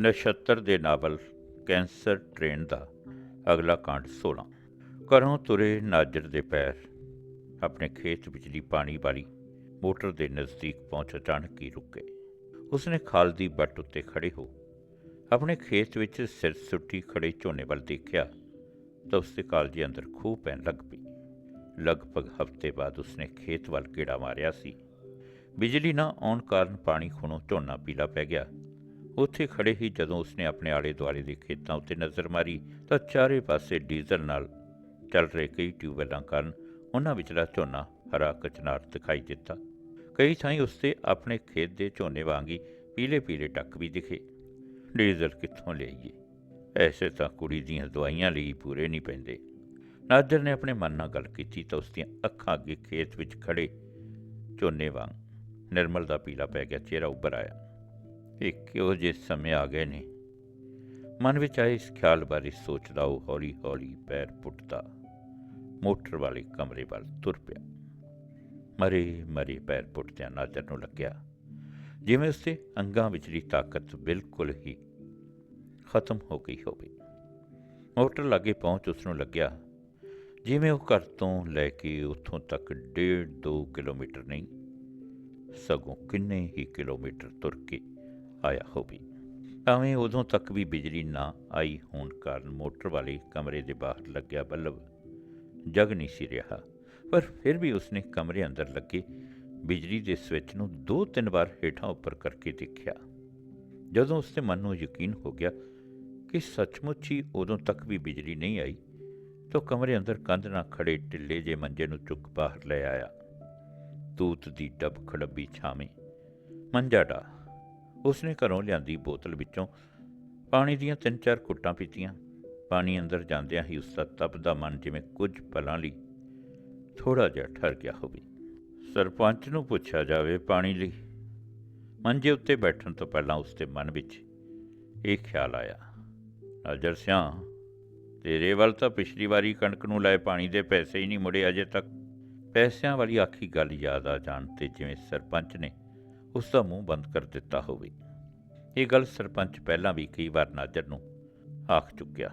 ਨਛੱਤਰ ਦੇ novel, cancer train ਦਾ, ਅਗਲਾ ਕਾਂਡ 16 ਘਰੋਂ ਤੁਰੇ ਨਾਜਰ ਦੇ ਪੈਰ, ਆਪਣੇ ਖੇਤ ਵਿਚਲੀ ਪਾਣੀ ਵਾਲੀ ਮੋਟਰ ਦੇ ਨਜ਼ਦੀਕ ਪਹੁੰਚ ਅਚਾਨਕ ਹੀ ਰੁਕੇ ਉਸਨੇ ਖਾਲ ਦੀ ਬੱਟ ਉੱਤੇ ਖੜੇ ਹੋ, ਆਪਣੇ ਖੇਤ ਵਿੱਚ ਸਿਰ ਸੁੱਟੀ ਖੜੇ ਝੋਨੇ ਵੱਲ ਦੇਖਿਆ ਤਾਂ ਉਸਦੇ ਕਾਲਜੇ ਅੰਦਰ ਖੂਹ ਪੈਣ ਲੱਗ ਪਈ। ਲਗਭਗ ਹਫ਼ਤੇ ਬਾਅਦ ਉਸਨੇ ਖੇਤ ਵੱਲ ਕੀੜਾ ਮਾਰਿਆ ਸੀ। ਬਿਜਲੀ ਨਾ ਆਉਣ ਕਾਰਨ ਪਾਣੀ ਖੁਣੋਂ ਝੋਨਾ ਪੀਲਾ ਪੈ ਗਿਆ। ਉੱਥੇ ਖੜੇ ਹੀ ਜਦੋਂ ਉਸਨੇ ਆਪਣੇ ਆਲੇ ਦੁਆਲੇ ਦੇ ਖੇਤਾਂ ਉੱਤੇ ਨਜ਼ਰ ਮਾਰੀ ਤਾਂ ਚਾਰੇ ਪਾਸੇ ਡੀਜ਼ਲ ਨਾਲ ਚੱਲ ਰਹੇ ਕਈ ਟਿਊਬਵੈੱਲਾਂ ਕਾਰਨ ਉਹਨਾਂ ਵਿਚਲਾ ਝੋਨਾ ਹਰਾ ਕਚਨਾਰ ਦਿਖਾਈ ਦਿੱਤਾ। ਕਈ ਥਾਈਂ ਉਸਤੇ ਆਪਣੇ ਖੇਤ ਦੇ ਝੋਨੇ ਵਾਂਗੀ ਪੀਲੇ ਪੀਲੇ ਟੱਕ ਵੀ ਦਿਖੇ। ਡੀਜ਼ਲ ਕਿੱਥੋਂ ਲਿਆਈਏ? ਐਸੇ ਤਾਂ ਕੁੜੀ ਦੀਆਂ ਦਵਾਈਆਂ ਲਈ ਪੂਰੇ ਨਹੀਂ ਪੈਂਦੇ। ਨਾਦਰ ਨੇ ਆਪਣੇ ਮਨ ਨਾਲ ਗੱਲ ਕੀਤੀ ਤਾਂ ਉਸ ਦੀਆਂ ਅੱਖਾਂ ਅੱਗੇ ਖੇਤ ਵਿੱਚ ਖੜੇ ਝੋਨੇ ਵਾਂਗ ਨਿਰਮਲ ਦਾ ਪੀਲਾ ਪੈ ਗਿਆ, ਚਿਹਰਾ ਉੱਭਰ ਆਇਆ। ਇਹ ਕਿਉਂ ਜੇ ਸਮੇਂ ਆ ਗਏ ਨੇ? ਮਨ ਵਿੱਚ ਆਏ ਇਸ ਖਿਆਲ ਬਾਰੇ ਸੋਚਦਾ ਉਹ ਹੌਲੀ ਹੌਲੀ ਪੈਰ ਪੁੱਟਦਾ, ਮੋਟਰ ਵਾਲੇ ਕਮਰੇ ਵੱਲ ਤੁਰ ਪਿਆ। ਮਰੇ ਮਰੇ ਪੈਰ ਪੁੱਟਦਿਆਂ ਨਾਜ਼ਰ ਨੂੰ ਲੱਗਿਆ। ਜਿਵੇਂ ਉਸਦੇ ਅੰਗਾਂ ਵਿਚਲੀ ਤਾਕਤ ਬਿਲਕੁਲ ਹੀ ਖਤਮ ਹੋ ਗਈ ਹੋਵੇ। ਮੋਟਰ ਲਾਗੇ ਪਹੁੰਚ ਉਸ ਨੂੰ ਲੱਗਿਆ। ਜਿਵੇਂ ਉਹ ਘਰ ਤੋਂ ਲੈ ਕੇ ਉੱਥੋਂ ਤੱਕ 1.5 2 ਕਿਲੋਮੀਟਰ ਨਹੀਂ, ਸਗੋਂ ਕਿੰਨੇ ਹੀ ਕਿਲੋਮੀਟਰ ਤੁਰ ਕੇ ਆਇਆ ਹੋਵੇ ਭਾਵੇਂ ਉਦੋਂ ਤੱਕ ਵੀ ਬਿਜਲੀ ਨਾ ਆਈ ਹੋਣ ਕਾਰਨ ਮੋਟਰ ਵਾਲੇ ਕਮਰੇ ਦੇ ਬਾਹਰ ਲੱਗਿਆ ਬੱਲਬ ਜਗ ਨਹੀਂ ਸੀ ਰਿਹਾ। ਪਰ ਫਿਰ ਵੀ ਉਸਨੇ ਕਮਰੇ ਅੰਦਰ ਲੱਗੇ, ਬਿਜਲੀ ਦੇ ਸਵਿੱਚ ਨੂੰ ਦੋ ਤਿੰਨ ਵਾਰ ਹੇਠਾਂ ਉੱਪਰ ਕਰਕੇ ਦੇਖਿਆ। ਜਦੋਂ ਉਸਦੇ ਮਨ ਨੂੰ ਯਕੀਨ ਹੋ ਗਿਆ ਕਿ ਸੱਚਮੁੱਚ ਹੀ ਉਦੋਂ ਤੱਕ ਵੀ ਬਿਜਲੀ ਨਹੀਂ ਆਈ, ਤਾਂ ਕਮਰੇ ਅੰਦਰ ਕੰਧ ਨਾਲ ਖੜੇ ਟਿੱਲੇ ਜੇ ਮੰਜੇ ਨੂੰ ਚੁੱਕ ਬਾਹਰ ਲੈ ਆਇਆ। ਤੂਤ ਦੀ ਡੱਬ ਖੜੱਬੀ ਛਾਵੇਂ। ਮੰਜਾ ਡਾ। ਉਸਨੇ ਘਰੋਂ ਲਿਆਂਦੀ ਬੋਤਲ ਵਿੱਚੋਂ ਪਾਣੀ ਦੀਆਂ ਤਿੰਨ ਚਾਰ ਘੁੱਟਾਂ ਪੀਤੀਆਂ। ਪਾਣੀ ਅੰਦਰ ਜਾਂਦਿਆਂ ਹੀ ਉਸ ਦਾ ਤਪਦਾ ਮਨ ਜਿਵੇਂ ਕੁਝ ਪਲਾਂ ਲਈ ਥੋੜਾ ਜਿਹਾ ਠਰ ਗਿਆ ਹੋਵੇ। ਸਰਪੰਚ ਨੂੰ ਪੁੱਛਿਆ ਜਾਵੇ ਪਾਣੀ ਲਈ। ਮੰਜੇ ਉੱਤੇ ਬੈਠਣ ਤੋਂ ਪਹਿਲਾਂ ਉਸਦੇ ਮਨ ਵਿੱਚ ਇਹ ਖਿਆਲ ਆਇਆ। ਨਜ਼ਰ ਸਿਆ ਤੇਰੇ ਵੱਲ ਤਾਂ ਪਿਛਲੀ ਵਾਰੀ ਕਣਕ ਨੂੰ ਲਾਏ ਪਾਣੀ ਦੇ ਪੈਸੇ ਹੀ ਨਹੀਂ ਮੁੜੇ ਅਜੇ ਤੱਕ। ਪੈਸਿਆਂ ਵਾਲੀ ਆਖੀ ਗੱਲ ਯਾਦ ਆ ਜਾਣ ਤੇ ਜਿਵੇਂ ਸਰਪੰਚ ਨੇ ਉਸ ਦਾ ਮੂੰਹ ਬੰਦ ਕਰ ਦਿੱਤਾ ਹੋਵੇ। ਇਹ ਗੱਲ ਸਰਪੰਚ ਪਹਿਲਾਂ ਵੀ ਕਈ ਵਾਰ ਨਾਜਰ ਨੂੰ ਆਖ ਚੁੱਕਿਆ।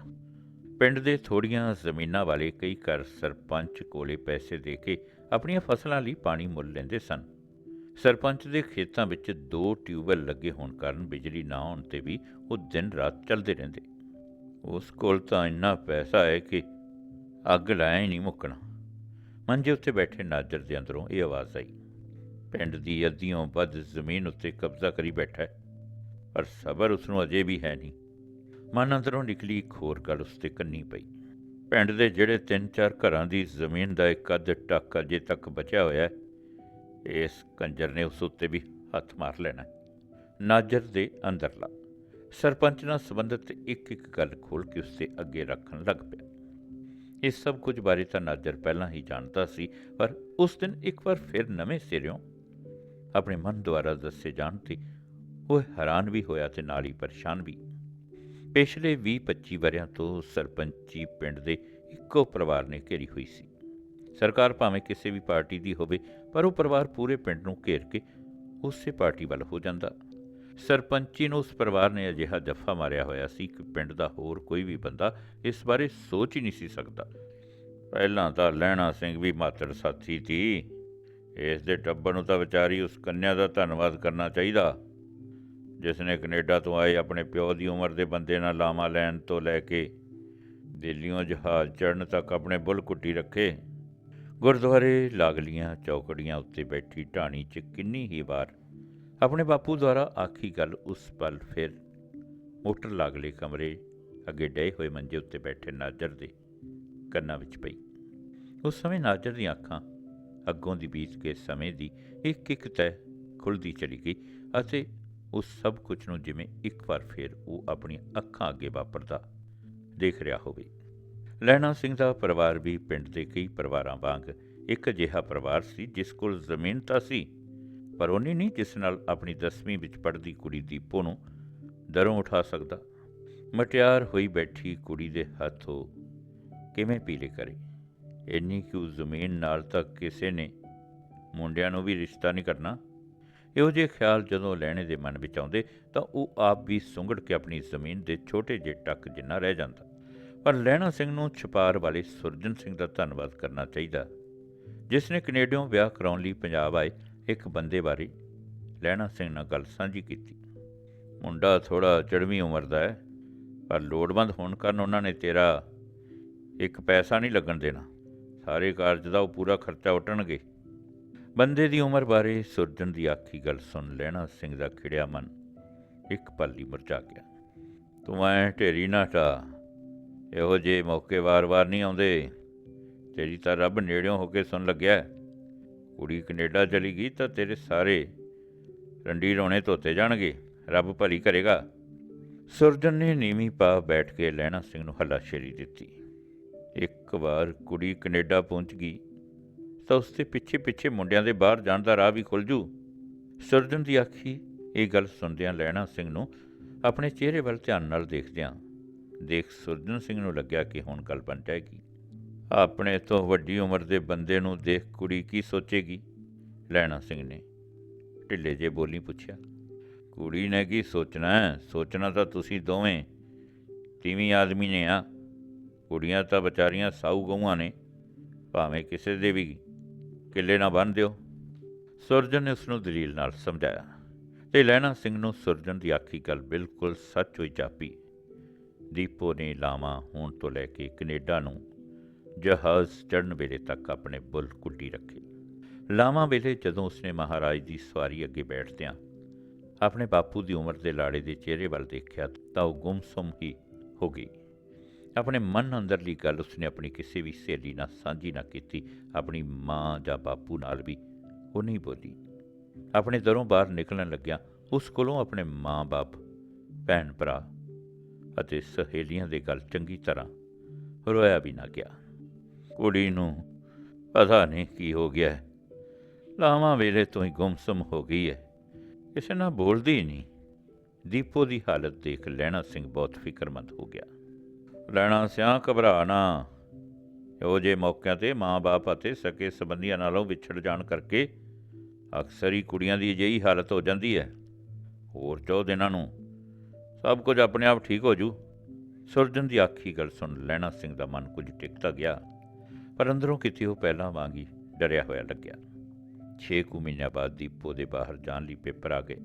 ਪਿੰਡ ਦੇ ਥੋੜੀਆਂ ਜ਼ਮੀਨਾਂ ਵਾਲੇ ਕਈ ਘਰ ਸਰਪੰਚ ਕੋਲੇ ਪੈਸੇ ਦੇ ਕੇ ਆਪਣੀਆਂ ਫਸਲਾਂ ਲਈ ਪਾਣੀ ਮੁੱਲ ਲੈਂਦੇ ਸਨ। ਸਰਪੰਚ ਦੇ ਖੇਤਾਂ ਵਿੱਚ ਦੋ ਟਿਊਬਵੈੱਲ ਲੱਗੇ ਹੋਣ ਕਾਰਨ ਬਿਜਲੀ ਨਾ ਆਉਣ ਤੇ ਵੀ ਉਹ ਦਿਨ ਰਾਤ ਚੱਲਦੇ ਰਹਿੰਦੇ। ਉਸ ਕੋਲ ਤਾਂ ਇੰਨਾ ਪੈਸਾ ਹੈ ਕਿ ਅੱਗ ਲਾਇਆ ਹੀ ਨਹੀਂ ਮੁੱਕਣਾ। ਮੰਜੇ ਉੱਤੇ ਬੈਠੇ ਨਾਜਰ ਦੇ ਅੰਦਰੋਂ ਇਹ ਆਵਾਜ਼ ਆਈ। ਪਿੰਡ ਦੀ ਅੱਧੀਓਂ ਵੱਧ ਜ਼ਮੀਨ ਉੱਤੇ ਕਬਜ਼ਾ ਕਰੀ ਬੈਠਾ ਹੈ, ਪਰ ਸਬਰ ਉਸ ਨੂੰ ਅਜੇ ਵੀ ਹੈ ਨਹੀਂ। ਮਨ ਅੰਦਰੋਂ ਨਿਕਲੀ ਇੱਕ ਹੋਰ ਗੱਲ ਉਸ ਤੇ ਕੰਨੀ ਪਈ। ਪਿੰਡ ਦੇ ਜਿਹੜੇ ਤਿੰਨ ਚਾਰ ਘਰਾਂ ਦੀ ਜ਼ਮੀਨ ਦਾ ਇੱਕ ਅੱਧ ਟੱਕ ਅਜੇ ਤੱਕ ਬਚਿਆ ਹੋਇਆ ਹੈ, ਇਸ ਕੰਜਰ ਨੇ ਉਸ ਉੱਤੇ ਵੀ ਹੱਥ ਮਾਰ ਲੈਣਾ ਨਾਜਰ ਦੇ ਅੰਦਰਲਾ ਸਰਪੰਚ ਨਾਲ ਸੰਬੰਧਿਤ ਇੱਕ ਇੱਕ ਗੱਲ ਖੋਲ ਕੇ ਉਸ 'ਤੇ ਅੱਗੇ ਰੱਖਣ ਲੱਗ ਪਿਆ। ਇਸ ਸਭ ਕੁਝ ਬਾਰੇ ਤਾਂ ਨਾਜਰ ਪਹਿਲਾਂ ਹੀ ਜਾਣਦਾ ਸੀ, ਪਰ ਉਸ ਦਿਨ ਇੱਕ ਵਾਰ ਫਿਰ ਨਵੇਂ ਸਿਰਿਓਂ ਆਪਣੇ ਮਨ ਦੁਆਰਾ ਦੱਸੇ ਜਾਣ ਤੇ ਉਹ ਹੈਰਾਨ ਵੀ ਹੋਇਆ ਤੇ ਨਾਲ ਹੀ ਪਰੇਸ਼ਾਨ ਵੀ। ਪਿਛਲੇ 20-25 ਵਰਿਆਂ ਤੋਂ ਸਰਪੰਚੀ ਪਿੰਡ ਦੇ ਇੱਕੋ ਪਰਿਵਾਰ ਨੇ ਘੇਰੀ ਹੋਈ ਸੀ। ਸਰਕਾਰ ਭਾਵੇਂ ਕਿਸੇ ਵੀ ਪਾਰਟੀ ਦੀ ਹੋਵੇ, ਪਰ ਉਹ ਪਰਿਵਾਰ ਪੂਰੇ ਪਿੰਡ ਨੂੰ ਘੇਰ ਕੇ ਉਸੇ ਪਾਰਟੀ ਵੱਲ ਹੋ ਜਾਂਦਾ। ਸਰਪੰਚੀ ਨੂੰ ਉਸ ਪਰਿਵਾਰ ਨੇ ਅਜਿਹਾ ਜੱਫਾ ਮਾਰਿਆ ਹੋਇਆ ਸੀ ਕਿ ਪਿੰਡ ਦਾ ਹੋਰ ਕੋਈ ਵੀ ਬੰਦਾ ਇਸ ਬਾਰੇ ਸੋਚ ਹੀ ਨਹੀਂ ਸੀ ਸਕਦਾ। ਪਹਿਲਾਂ ਤਾਂ ਲਹਿਣਾ ਸਿੰਘ ਵੀ ਮਾਤਰ ਸਾਥੀ ਸੀ। ਇਸ ਦੇ ਟੱਬਰ ਨੂੰ ਤਾਂ ਵਿਚਾਰੀ ਉਸ ਕੰਨਿਆ ਦਾ ਧੰਨਵਾਦ ਕਰਨਾ ਚਾਹੀਦਾ। ਜਿਸ ਨੇ ਕੈਨੇਡਾ ਤੋਂ ਆਏ ਆਪਣੇ ਪਿਓ ਦੀ ਉਮਰ ਦੇ ਬੰਦੇ ਨਾਲ ਲਾਮਾ ਲੈਣ ਤੋਂ ਲੈ ਕੇ ਦਿੱਲੀੋਂ ਜਹਾਜ਼ ਚੜਨ ਤੱਕ ਆਪਣੇ ਬੁੱਲ ਕੁੱਟੀ ਰੱਖੇ। ਗੁਰਦੁਆਰੇ ਲਾਗਲੀਆਂ ਚੌਕੜੀਆਂ ਉੱਤੇ ਬੈਠੀ ਢਾਣੀ 'ਚ ਕਿੰਨੀ ਹੀ ਵਾਰ ਆਪਣੇ ਬਾਪੂ ਦੁਆਰਾ ਆਖੀ ਗੱਲ ਉਸ ਪਲ ਫਿਰ ਮੋਟਰ ਲਾਗਲੇ ਕਮਰੇ ਅੱਗੇ ਡਏ ਹੋਏ ਮੰਜੇ ਉੱਤੇ ਬੈਠੇ ਨਾਜਰ ਦੇ ਕੰਨਾਂ ਵਿੱਚ ਪਈ। ਉਸ ਸਮੇਂ ਨਾਜਰ ਦੀਆਂ ਅੱਖਾਂ ਅੱਗੋਂ ਦੀ ਬੀਤ ਕੇ ਸਮੇਂ ਦੀ ਇੱਕ ਇੱਕ ਤੈ ਖੁੱਲਦੀ ਚਲੀ ਗਈ ਅਤੇ ਉਸ ਸਭ ਕੁਝ ਨੂੰ ਜਿਵੇਂ ਇੱਕ ਵਾਰ ਫਿਰ ਉਹ ਆਪਣੀਆਂ ਅੱਖਾਂ ਅੱਗੇ ਵਾਪਰਦਾ ਦੇਖ ਰਿਹਾ ਹੋਵੇ। ਲੈਣਾ ਸਿੰਘ ਦਾ ਪਰਿਵਾਰ ਵੀ ਪਿੰਡ ਦੇ ਕਈ ਪਰਿਵਾਰਾਂ ਵਾਂਗ ਇੱਕ ਅਜਿਹਾ ਪਰਿਵਾਰ ਸੀ ਜਿਸ ਕੋਲ ਜ਼ਮੀਨ ਤਾਂ ਸੀ, ਪਰ ਉਹਨੀ ਨਹੀਂ ਜਿਸ ਨਾਲ ਆਪਣੀ 10ਵੀਂ ਵਿੱਚ ਪੜ੍ਹਦੀ ਕੁੜੀ ਦੀਪੋ ਨੂੰ ਦਰੋਂ ਉਠਾ ਸਕਦਾ। ਮਟਿਆਰ ਹੋਈ ਬੈਠੀ ਕੁੜੀ ਦੇ ਹੱਥੋਂ ਕਿਵੇਂ ਪੀਲੇ ਕਰੇ। ਇੰਨੀ ਕੁ ਜ਼ਮੀਨ ਨਾਲ ਤਾਂ ਕਿਸੇ ਨੇ, ਮੁੰਡਿਆਂ ਨੂੰ ਵੀ ਰਿਸ਼ਤਾ ਨਹੀਂ ਕਰਨਾ। ਇਹੋ ਜਿਹੇ ਖਿਆਲ ਜਦੋਂ ਲੈਣੇ ਦੇ ਮਨ ਵਿੱਚ ਆਉਂਦੇ, ਤਾਂ ਉਹ ਆਪ ਵੀ ਸੁੰਗੜ ਕੇ ਆਪਣੀ ਜ਼ਮੀਨ ਦੇ ਛੋਟੇ ਜਿਹੇ ਟੱਕ ਜਿੰਨਾ ਰਹਿ ਜਾਂਦਾ। ਪਰ ਲੈਣਾ ਸਿੰਘ ਨੂੰ ਛਪਾਰ ਵਾਲੇ ਸੁਰਜਨ ਸਿੰਘ ਦਾ ਧੰਨਵਾਦ ਕਰਨਾ ਚਾਹੀਦਾ। ਜਿਸ ਨੇ ਕੈਨੇਡੀਅਨ ਵਿਆਹ ਕਰਾਉਣ ਲਈ ਪੰਜਾਬ ਆਏ, ਇੱਕ ਬੰਦੇ ਬਾਰੇ ਲੈਣਾ ਸਿੰਘ ਨਾਲ ਗੱਲ ਸਾਂਝੀ ਕੀਤੀ। ਮੁੰਡਾ ਥੋੜਾ ਚੜਵੀਂ ਉਮਰ ਦਾ ਹੈ, ਪਰ ਲੋੜਵੰਦ ਹੋਣ ਕਾਰਨ ਉਹਨਾਂ ਨੇ ਤੇਰਾ ਇੱਕ ਪੈਸਾ ਨਹੀਂ ਲੱਗਣ ਦੇਣਾ। ਸਾਰੇ ਕਾਰਜ ਦਾ ਉਹ ਪੂਰਾ ਖਰਚਾ ਉਟਣਗੇ। ਬੰਦੇ ਦੀ ਉਮਰ ਬਾਰੇ ਸੁਰਜਨ ਦੀ ਆਖੀ ਗੱਲ ਸੁਣ ਲੈਣਾ ਸਿੰਘ ਦਾ ਖਿੜਿਆ ਮਨ। ਇੱਕ ਪਲ ਲਈ ਮੁਰਝਾ ਗਿਆ। ਤੂੰ ਐ ਢੇਰੀ ਨਾ ਟਾ ਇਹੋ ਜਿਹੇ ਮੌਕੇ ਵਾਰ-ਵਾਰ ਨਹੀਂ ਆਉਂਦੇ। ਤੇਰੀ ਤਾਂ ਰੱਬ ਨੇੜਿਓਂ ਹੋ ਕੇ ਸੁਣ ਲੱਗਿਆ ਕੁੜੀ ਕੈਨੇਡਾ ਚਲੀ ਗਈ ਤਾਂ ਤੇਰੇ ਸਾਰੇ ਰੰਡੀ ਰੋਣੇ ਧੋਤੇ ਜਾਣਗੇ। ਰੱਬ ਭਲੀ ਕਰੇਗਾ। ਸੁਰਜਨ ਨੇ ਨੀਵੀਂ ਪਾ ਬੈਠ ਕੇ ਲੈਣਾ ਸਿੰਘ ਨੂੰ ਹੱਲਾਸ਼ੇਰੀ ਦਿੱਤੀ। ਇੱਕ ਵਾਰ ਕੁੜੀ ਕੈਨੇਡਾ ਪਹੁੰਚ ਗਈ। ਤਾਂ ਉਸ ਦੇ ਪਿੱਛੇ ਪਿੱਛੇ ਮੁੰਡਿਆਂ ਦੇ ਬਾਹਰ ਜਾਣ ਦਾ ਰਾਹ ਵੀ ਖੁੱਲ ਜੂ। ਸੁਰਜਨ ਦੀ ਆਖੀ ਇਹ ਗੱਲ ਸੁਣਦਿਆਂ ਲੈਣਾ ਸਿੰਘ ਨੂੰ ਆਪਣੇ ਚਿਹਰੇ ਵੱਲ ਧਿਆਨ ਨਾਲ ਦੇਖਦਿਆਂ ਦੇਖ ਸੁਰਜਨ ਸਿੰਘ ਨੂੰ ਲੱਗਿਆ ਕਿ ਹੁਣ ਗੱਲ ਬਣ ਜਾਏਗੀ। ਆਪਣੇ ਤੋਂ ਵੱਡੀ ਉਮਰ ਦੇ ਬੰਦੇ ਨੂੰ ਦੇਖ ਕੁੜੀ ਕੀ ਸੋਚੇਗੀ? ਲੈਣਾ ਸਿੰਘ ਨੇ ਢਿੱਲੇ ਜੇ ਬੋਲੀ ਪੁੱਛਿਆ। ਕੁੜੀ ਨੇ ਕੀ ਸੋਚਣਾ ਹੈ? ਸੋਚਣਾ ਤਾਂ ਤੁਸੀਂ ਦੋਵੇਂ। ਤੀਵੀਂ ਆਦਮੀ ਨੇ ਆ। ਕੁੜੀਆਂ ਤਾਂ ਵਿਚਾਰੀਆਂ ਸਾਊ ਗਊਆਂ ਨੇ, ਭਾਵੇਂ ਕਿਸੇ ਦੇ ਵੀ ਕਿੱਲੇ ਨਾ ਬੰਨ ਦਿਓ। ਸੁਰਜਨ ਨੇ ਉਸ ਨੂੰ ਦਲੀਲ ਨਾਲ ਸਮਝਾਇਆ ਤੇ ਲੈਣਾ ਸਿੰਘ ਨੂੰ ਸੁਰਜਨ ਦੀ ਆਖੀ ਗੱਲ ਬਿਲਕੁਲ ਸੱਚ ਹੋਈ ਜਾਪੀ। ਦੀਪੋ ਨੇ ਲਾਵਾਂ ਹੋਣ ਤੋਂ ਲੈ ਕੇ ਕੈਨੇਡਾ ਨੂੰ ਜਹਾਜ਼ ਚੜ੍ਹਨ ਵੇਲੇ ਤੱਕ ਆਪਣੇ ਬੁੱਲ ਕੁੱਟੀ ਰੱਖੇ। ਲਾਵਾਂ ਵੇਲੇ ਜਦੋਂ ਉਸਨੇ ਮਹਾਰਾਜ ਦੀ ਸਵਾਰੀ ਅੱਗੇ ਬੈਠਦਿਆਂ ਆਪਣੇ ਬਾਪੂ ਦੀ ਉਮਰ ਦੇ ਲਾੜੇ ਦੇ ਚਿਹਰੇ ਵੱਲ ਦੇਖਿਆ ਤਾਂ ਉਹ ਗੁੰਮਸੁੰਮ ਹੀ ਹੋ ਗਈ। ਆਪਣੇ ਮਨ ਅੰਦਰਲੀ ਗੱਲ ਉਸਨੇ ਆਪਣੀ ਕਿਸੇ ਵੀ ਸਹੇਲੀ ਨਾਲ ਸਾਂਝੀ ਨਾ ਕੀਤੀ, ਆਪਣੀ ਮਾਂ ਜਾਂ ਬਾਪੂ ਨਾਲ ਵੀ, ਉਹ ਨਹੀਂ ਬੋਲੀ। ਆਪਣੇ ਦਰੋਂ ਬਾਹਰ ਨਿਕਲਣ ਲੱਗਿਆ ਉਸ ਕੋਲੋਂ ਆਪਣੇ ਮਾਂ-ਬਾਪ ਭੈਣ, ਭਰਾ ਅਤੇ ਸਹੇਲੀਆਂ ਦੇ ਗੱਲ ਚੰਗੀ ਤਰ੍ਹਾਂ ਰੋਇਆ ਵੀ ਨਾ ਗਿਆ। ਕੁੜੀ ਨੂੰ ਪਤਾ ਨਹੀਂ ਕੀ ਹੋ ਗਿਆ ਲਾਵਾਂ ਵੇਲੇ ਤੋਂ ਹੀ ਗੁੰਮਸੁਮ ਹੋ ਗਈ ਹੈ। ਕਿਸੇ ਨਾਲ ਬੋਲਦੀ ਨਹੀਂ। ਦੀਪੋ ਦੀ ਹਾਲਤ ਦੇਖ ਲੈਣਾ ਸਿੰਘ ਬਹੁਤ ਫਿਕਰਮੰਦ ਹੋ ਗਿਆ। ਲੈਣਾ ਸਿਆਂ ਘਬਰਾ ਨਾ ਇਹੋ ਜਿਹੇ ਮੌਕਿਆਂ ਤੇ ਮਾਂ-ਬਾਪ ਅਤੇ ਸਕੇ ਸੰਬੰਧੀਆਂ ਨਾਲੋਂ ਵਿਛੜ ਜਾਣ ਕਰਕੇ ਅਕਸਰ ਹੀ ਕੁੜੀਆਂ ਦੀ ਅਜਿਹੀ ਹਾਲਤ ਹੋ ਜਾਂਦੀ ਹੈ। ਹੋਰ ਚੋ ਦਿਨਾਂ ਨੂੰ ਸਭ ਕੁਝ ਆਪਣੇ ਆਪ ਠੀਕ ਹੋ ਜੂ। ਸੁਰਜਨ ਦੀ ਆਖੀ ਗੱਲ ਸੁਣ ਲੈਣਾ ਸਿੰਘ ਦਾ ਮਨ ਕੁਝ ਟਿਕਤਾ ਗਿਆ, ਪਰ ਅੰਦਰੋਂ ਕਿਤੇ ਉਹ ਪਹਿਲਾਂ ਵਾਂਗੀ ਡਰਿਆ ਹੋਇਆ ਲੱਗਿਆ। ਛੇ ਕੁ ਮਹੀਨਿਆਂ ਬਾਅਦ ਦੀਪੋ ਦੇ ਬਾਹਰ ਜਾਣ ਲਈ ਪੇਪਰ ਆ ਗਏ।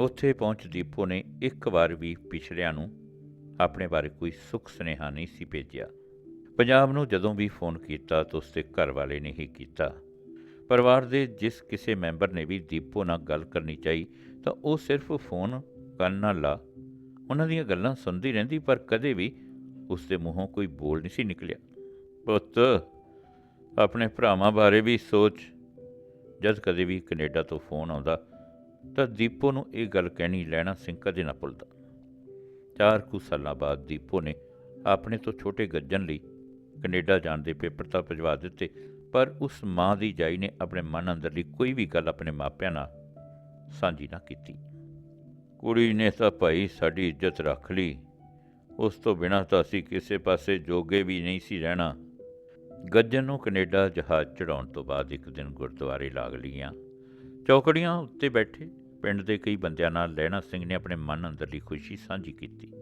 ਉੱਥੇ ਪਹੁੰਚ ਦੀਪੋ ਨੇ ਇੱਕ ਵਾਰ ਵੀ ਪਿਛਲਿਆਂ ਨੂੰ ਆਪਣੇ ਬਾਰੇ ਕੋਈ ਸੁੱਖ ਸੁਨੇਹਾ ਨਹੀਂ ਸੀ ਭੇਜਿਆ। ਪੰਜਾਬ ਨੂੰ ਜਦੋਂ ਵੀ ਫੋਨ ਕੀਤਾ ਤਾਂ ਉਸਦੇ ਘਰ ਵਾਲੇ ਨੇ ਹੀ ਕੀਤਾ। ਪਰਿਵਾਰ ਦੇ ਜਿਸ ਕਿਸੇ ਮੈਂਬਰ ਨੇ ਵੀ ਦੀਪੋ ਨਾਲ ਗੱਲ ਕਰਨੀ ਚਾਹੀ ਤਾਂ ਉਹ ਸਿਰਫ ਫੋਨ ਕੰਨ ਨਾਲ ਲਾ। ਉਹਨਾਂ ਦੀਆਂ ਗੱਲਾਂ ਸੁਣਦੀ ਰਹਿੰਦੀ ਪਰ ਕਦੇ ਵੀ ਉਸ ਦੇ ਮੂੰਹੋਂ ਕੋਈ ਬੋਲ ਨਹੀਂ ਸੀ ਨਿਕਲਿਆ। ਪੁੱਤ, ਆਪਣੇ ਭਰਾਵਾਂ ਬਾਰੇ ਵੀ ਸੋਚ। ਜਦ ਕਦੇ ਵੀ ਕੈਨੇਡਾ ਤੋਂ ਫੋਨ ਆਉਂਦਾ ਤਾਂ ਦੀਪੋ ਨੂੰ ਇਹ ਗੱਲ ਕਹਿਣੀ ਲੈਣਾ ਸਿੰਘ ਕਦੇ ਨਾ ਭੁੱਲਦਾ। ਚਾਰ ਕੁ ਸਾਲਾਂ ਬਾਅਦ ਦੀਪੋ ਨੇ ਆਪਣੇ ਤੋਂ ਛੋਟੇ ਗੱਜਣ ਲਈ ਕੈਨੇਡਾ ਜਾਣ ਦੇ ਪੇਪਰ ਤਾਂ ਭਜਵਾ ਦਿੱਤੇ, ਪਰ ਉਸ ਮਾਂ ਦੀ ਜਾਈ ਨੇ ਆਪਣੇ ਮਨ ਅੰਦਰਲੀ ਕੋਈ ਵੀ ਗੱਲ ਆਪਣੇ ਮਾਪਿਆਂ ਨਾਲ ਸਾਂਝੀ ਨਾ ਕੀਤੀ। ਕੁੜੀ ਨੇ ਤਾਂ ਭਾਈ ਸਾਡੀ ਇੱਜ਼ਤ ਰੱਖ ਲਈ। ਉਸ ਤੋਂ ਬਿਨਾਂ ਤਾਂ ਅਸੀਂ ਕਿਸੇ ਪਾਸੇ ਜੋਗੇ ਵੀ ਨਹੀਂ ਸੀ ਰਹਿਣਾ। ਗੱਜਣ ਨੂੰ ਕੈਨੇਡਾ ਜਹਾਜ਼ ਚੜਾਉਣ ਤੋਂ ਬਾਅਦ ਇੱਕ ਦਿਨ ਗੁਰਦੁਆਰੇ ਲਾਗ ਲੀਆਂ ਚੌਕੜੀਆਂ ਉੱਤੇ ਬੈਠੇ ਪਿੰਡ ਦੇ ਕਈ ਬੰਦਿਆਂ ਨਾਲ ਲੈਣਾ ਸਿੰਘ ਨੇ ਆਪਣੇ ਮਨ ਅੰਦਰਲੀ ਖੁਸ਼ੀ ਸਾਂਝੀ ਕੀਤੀ।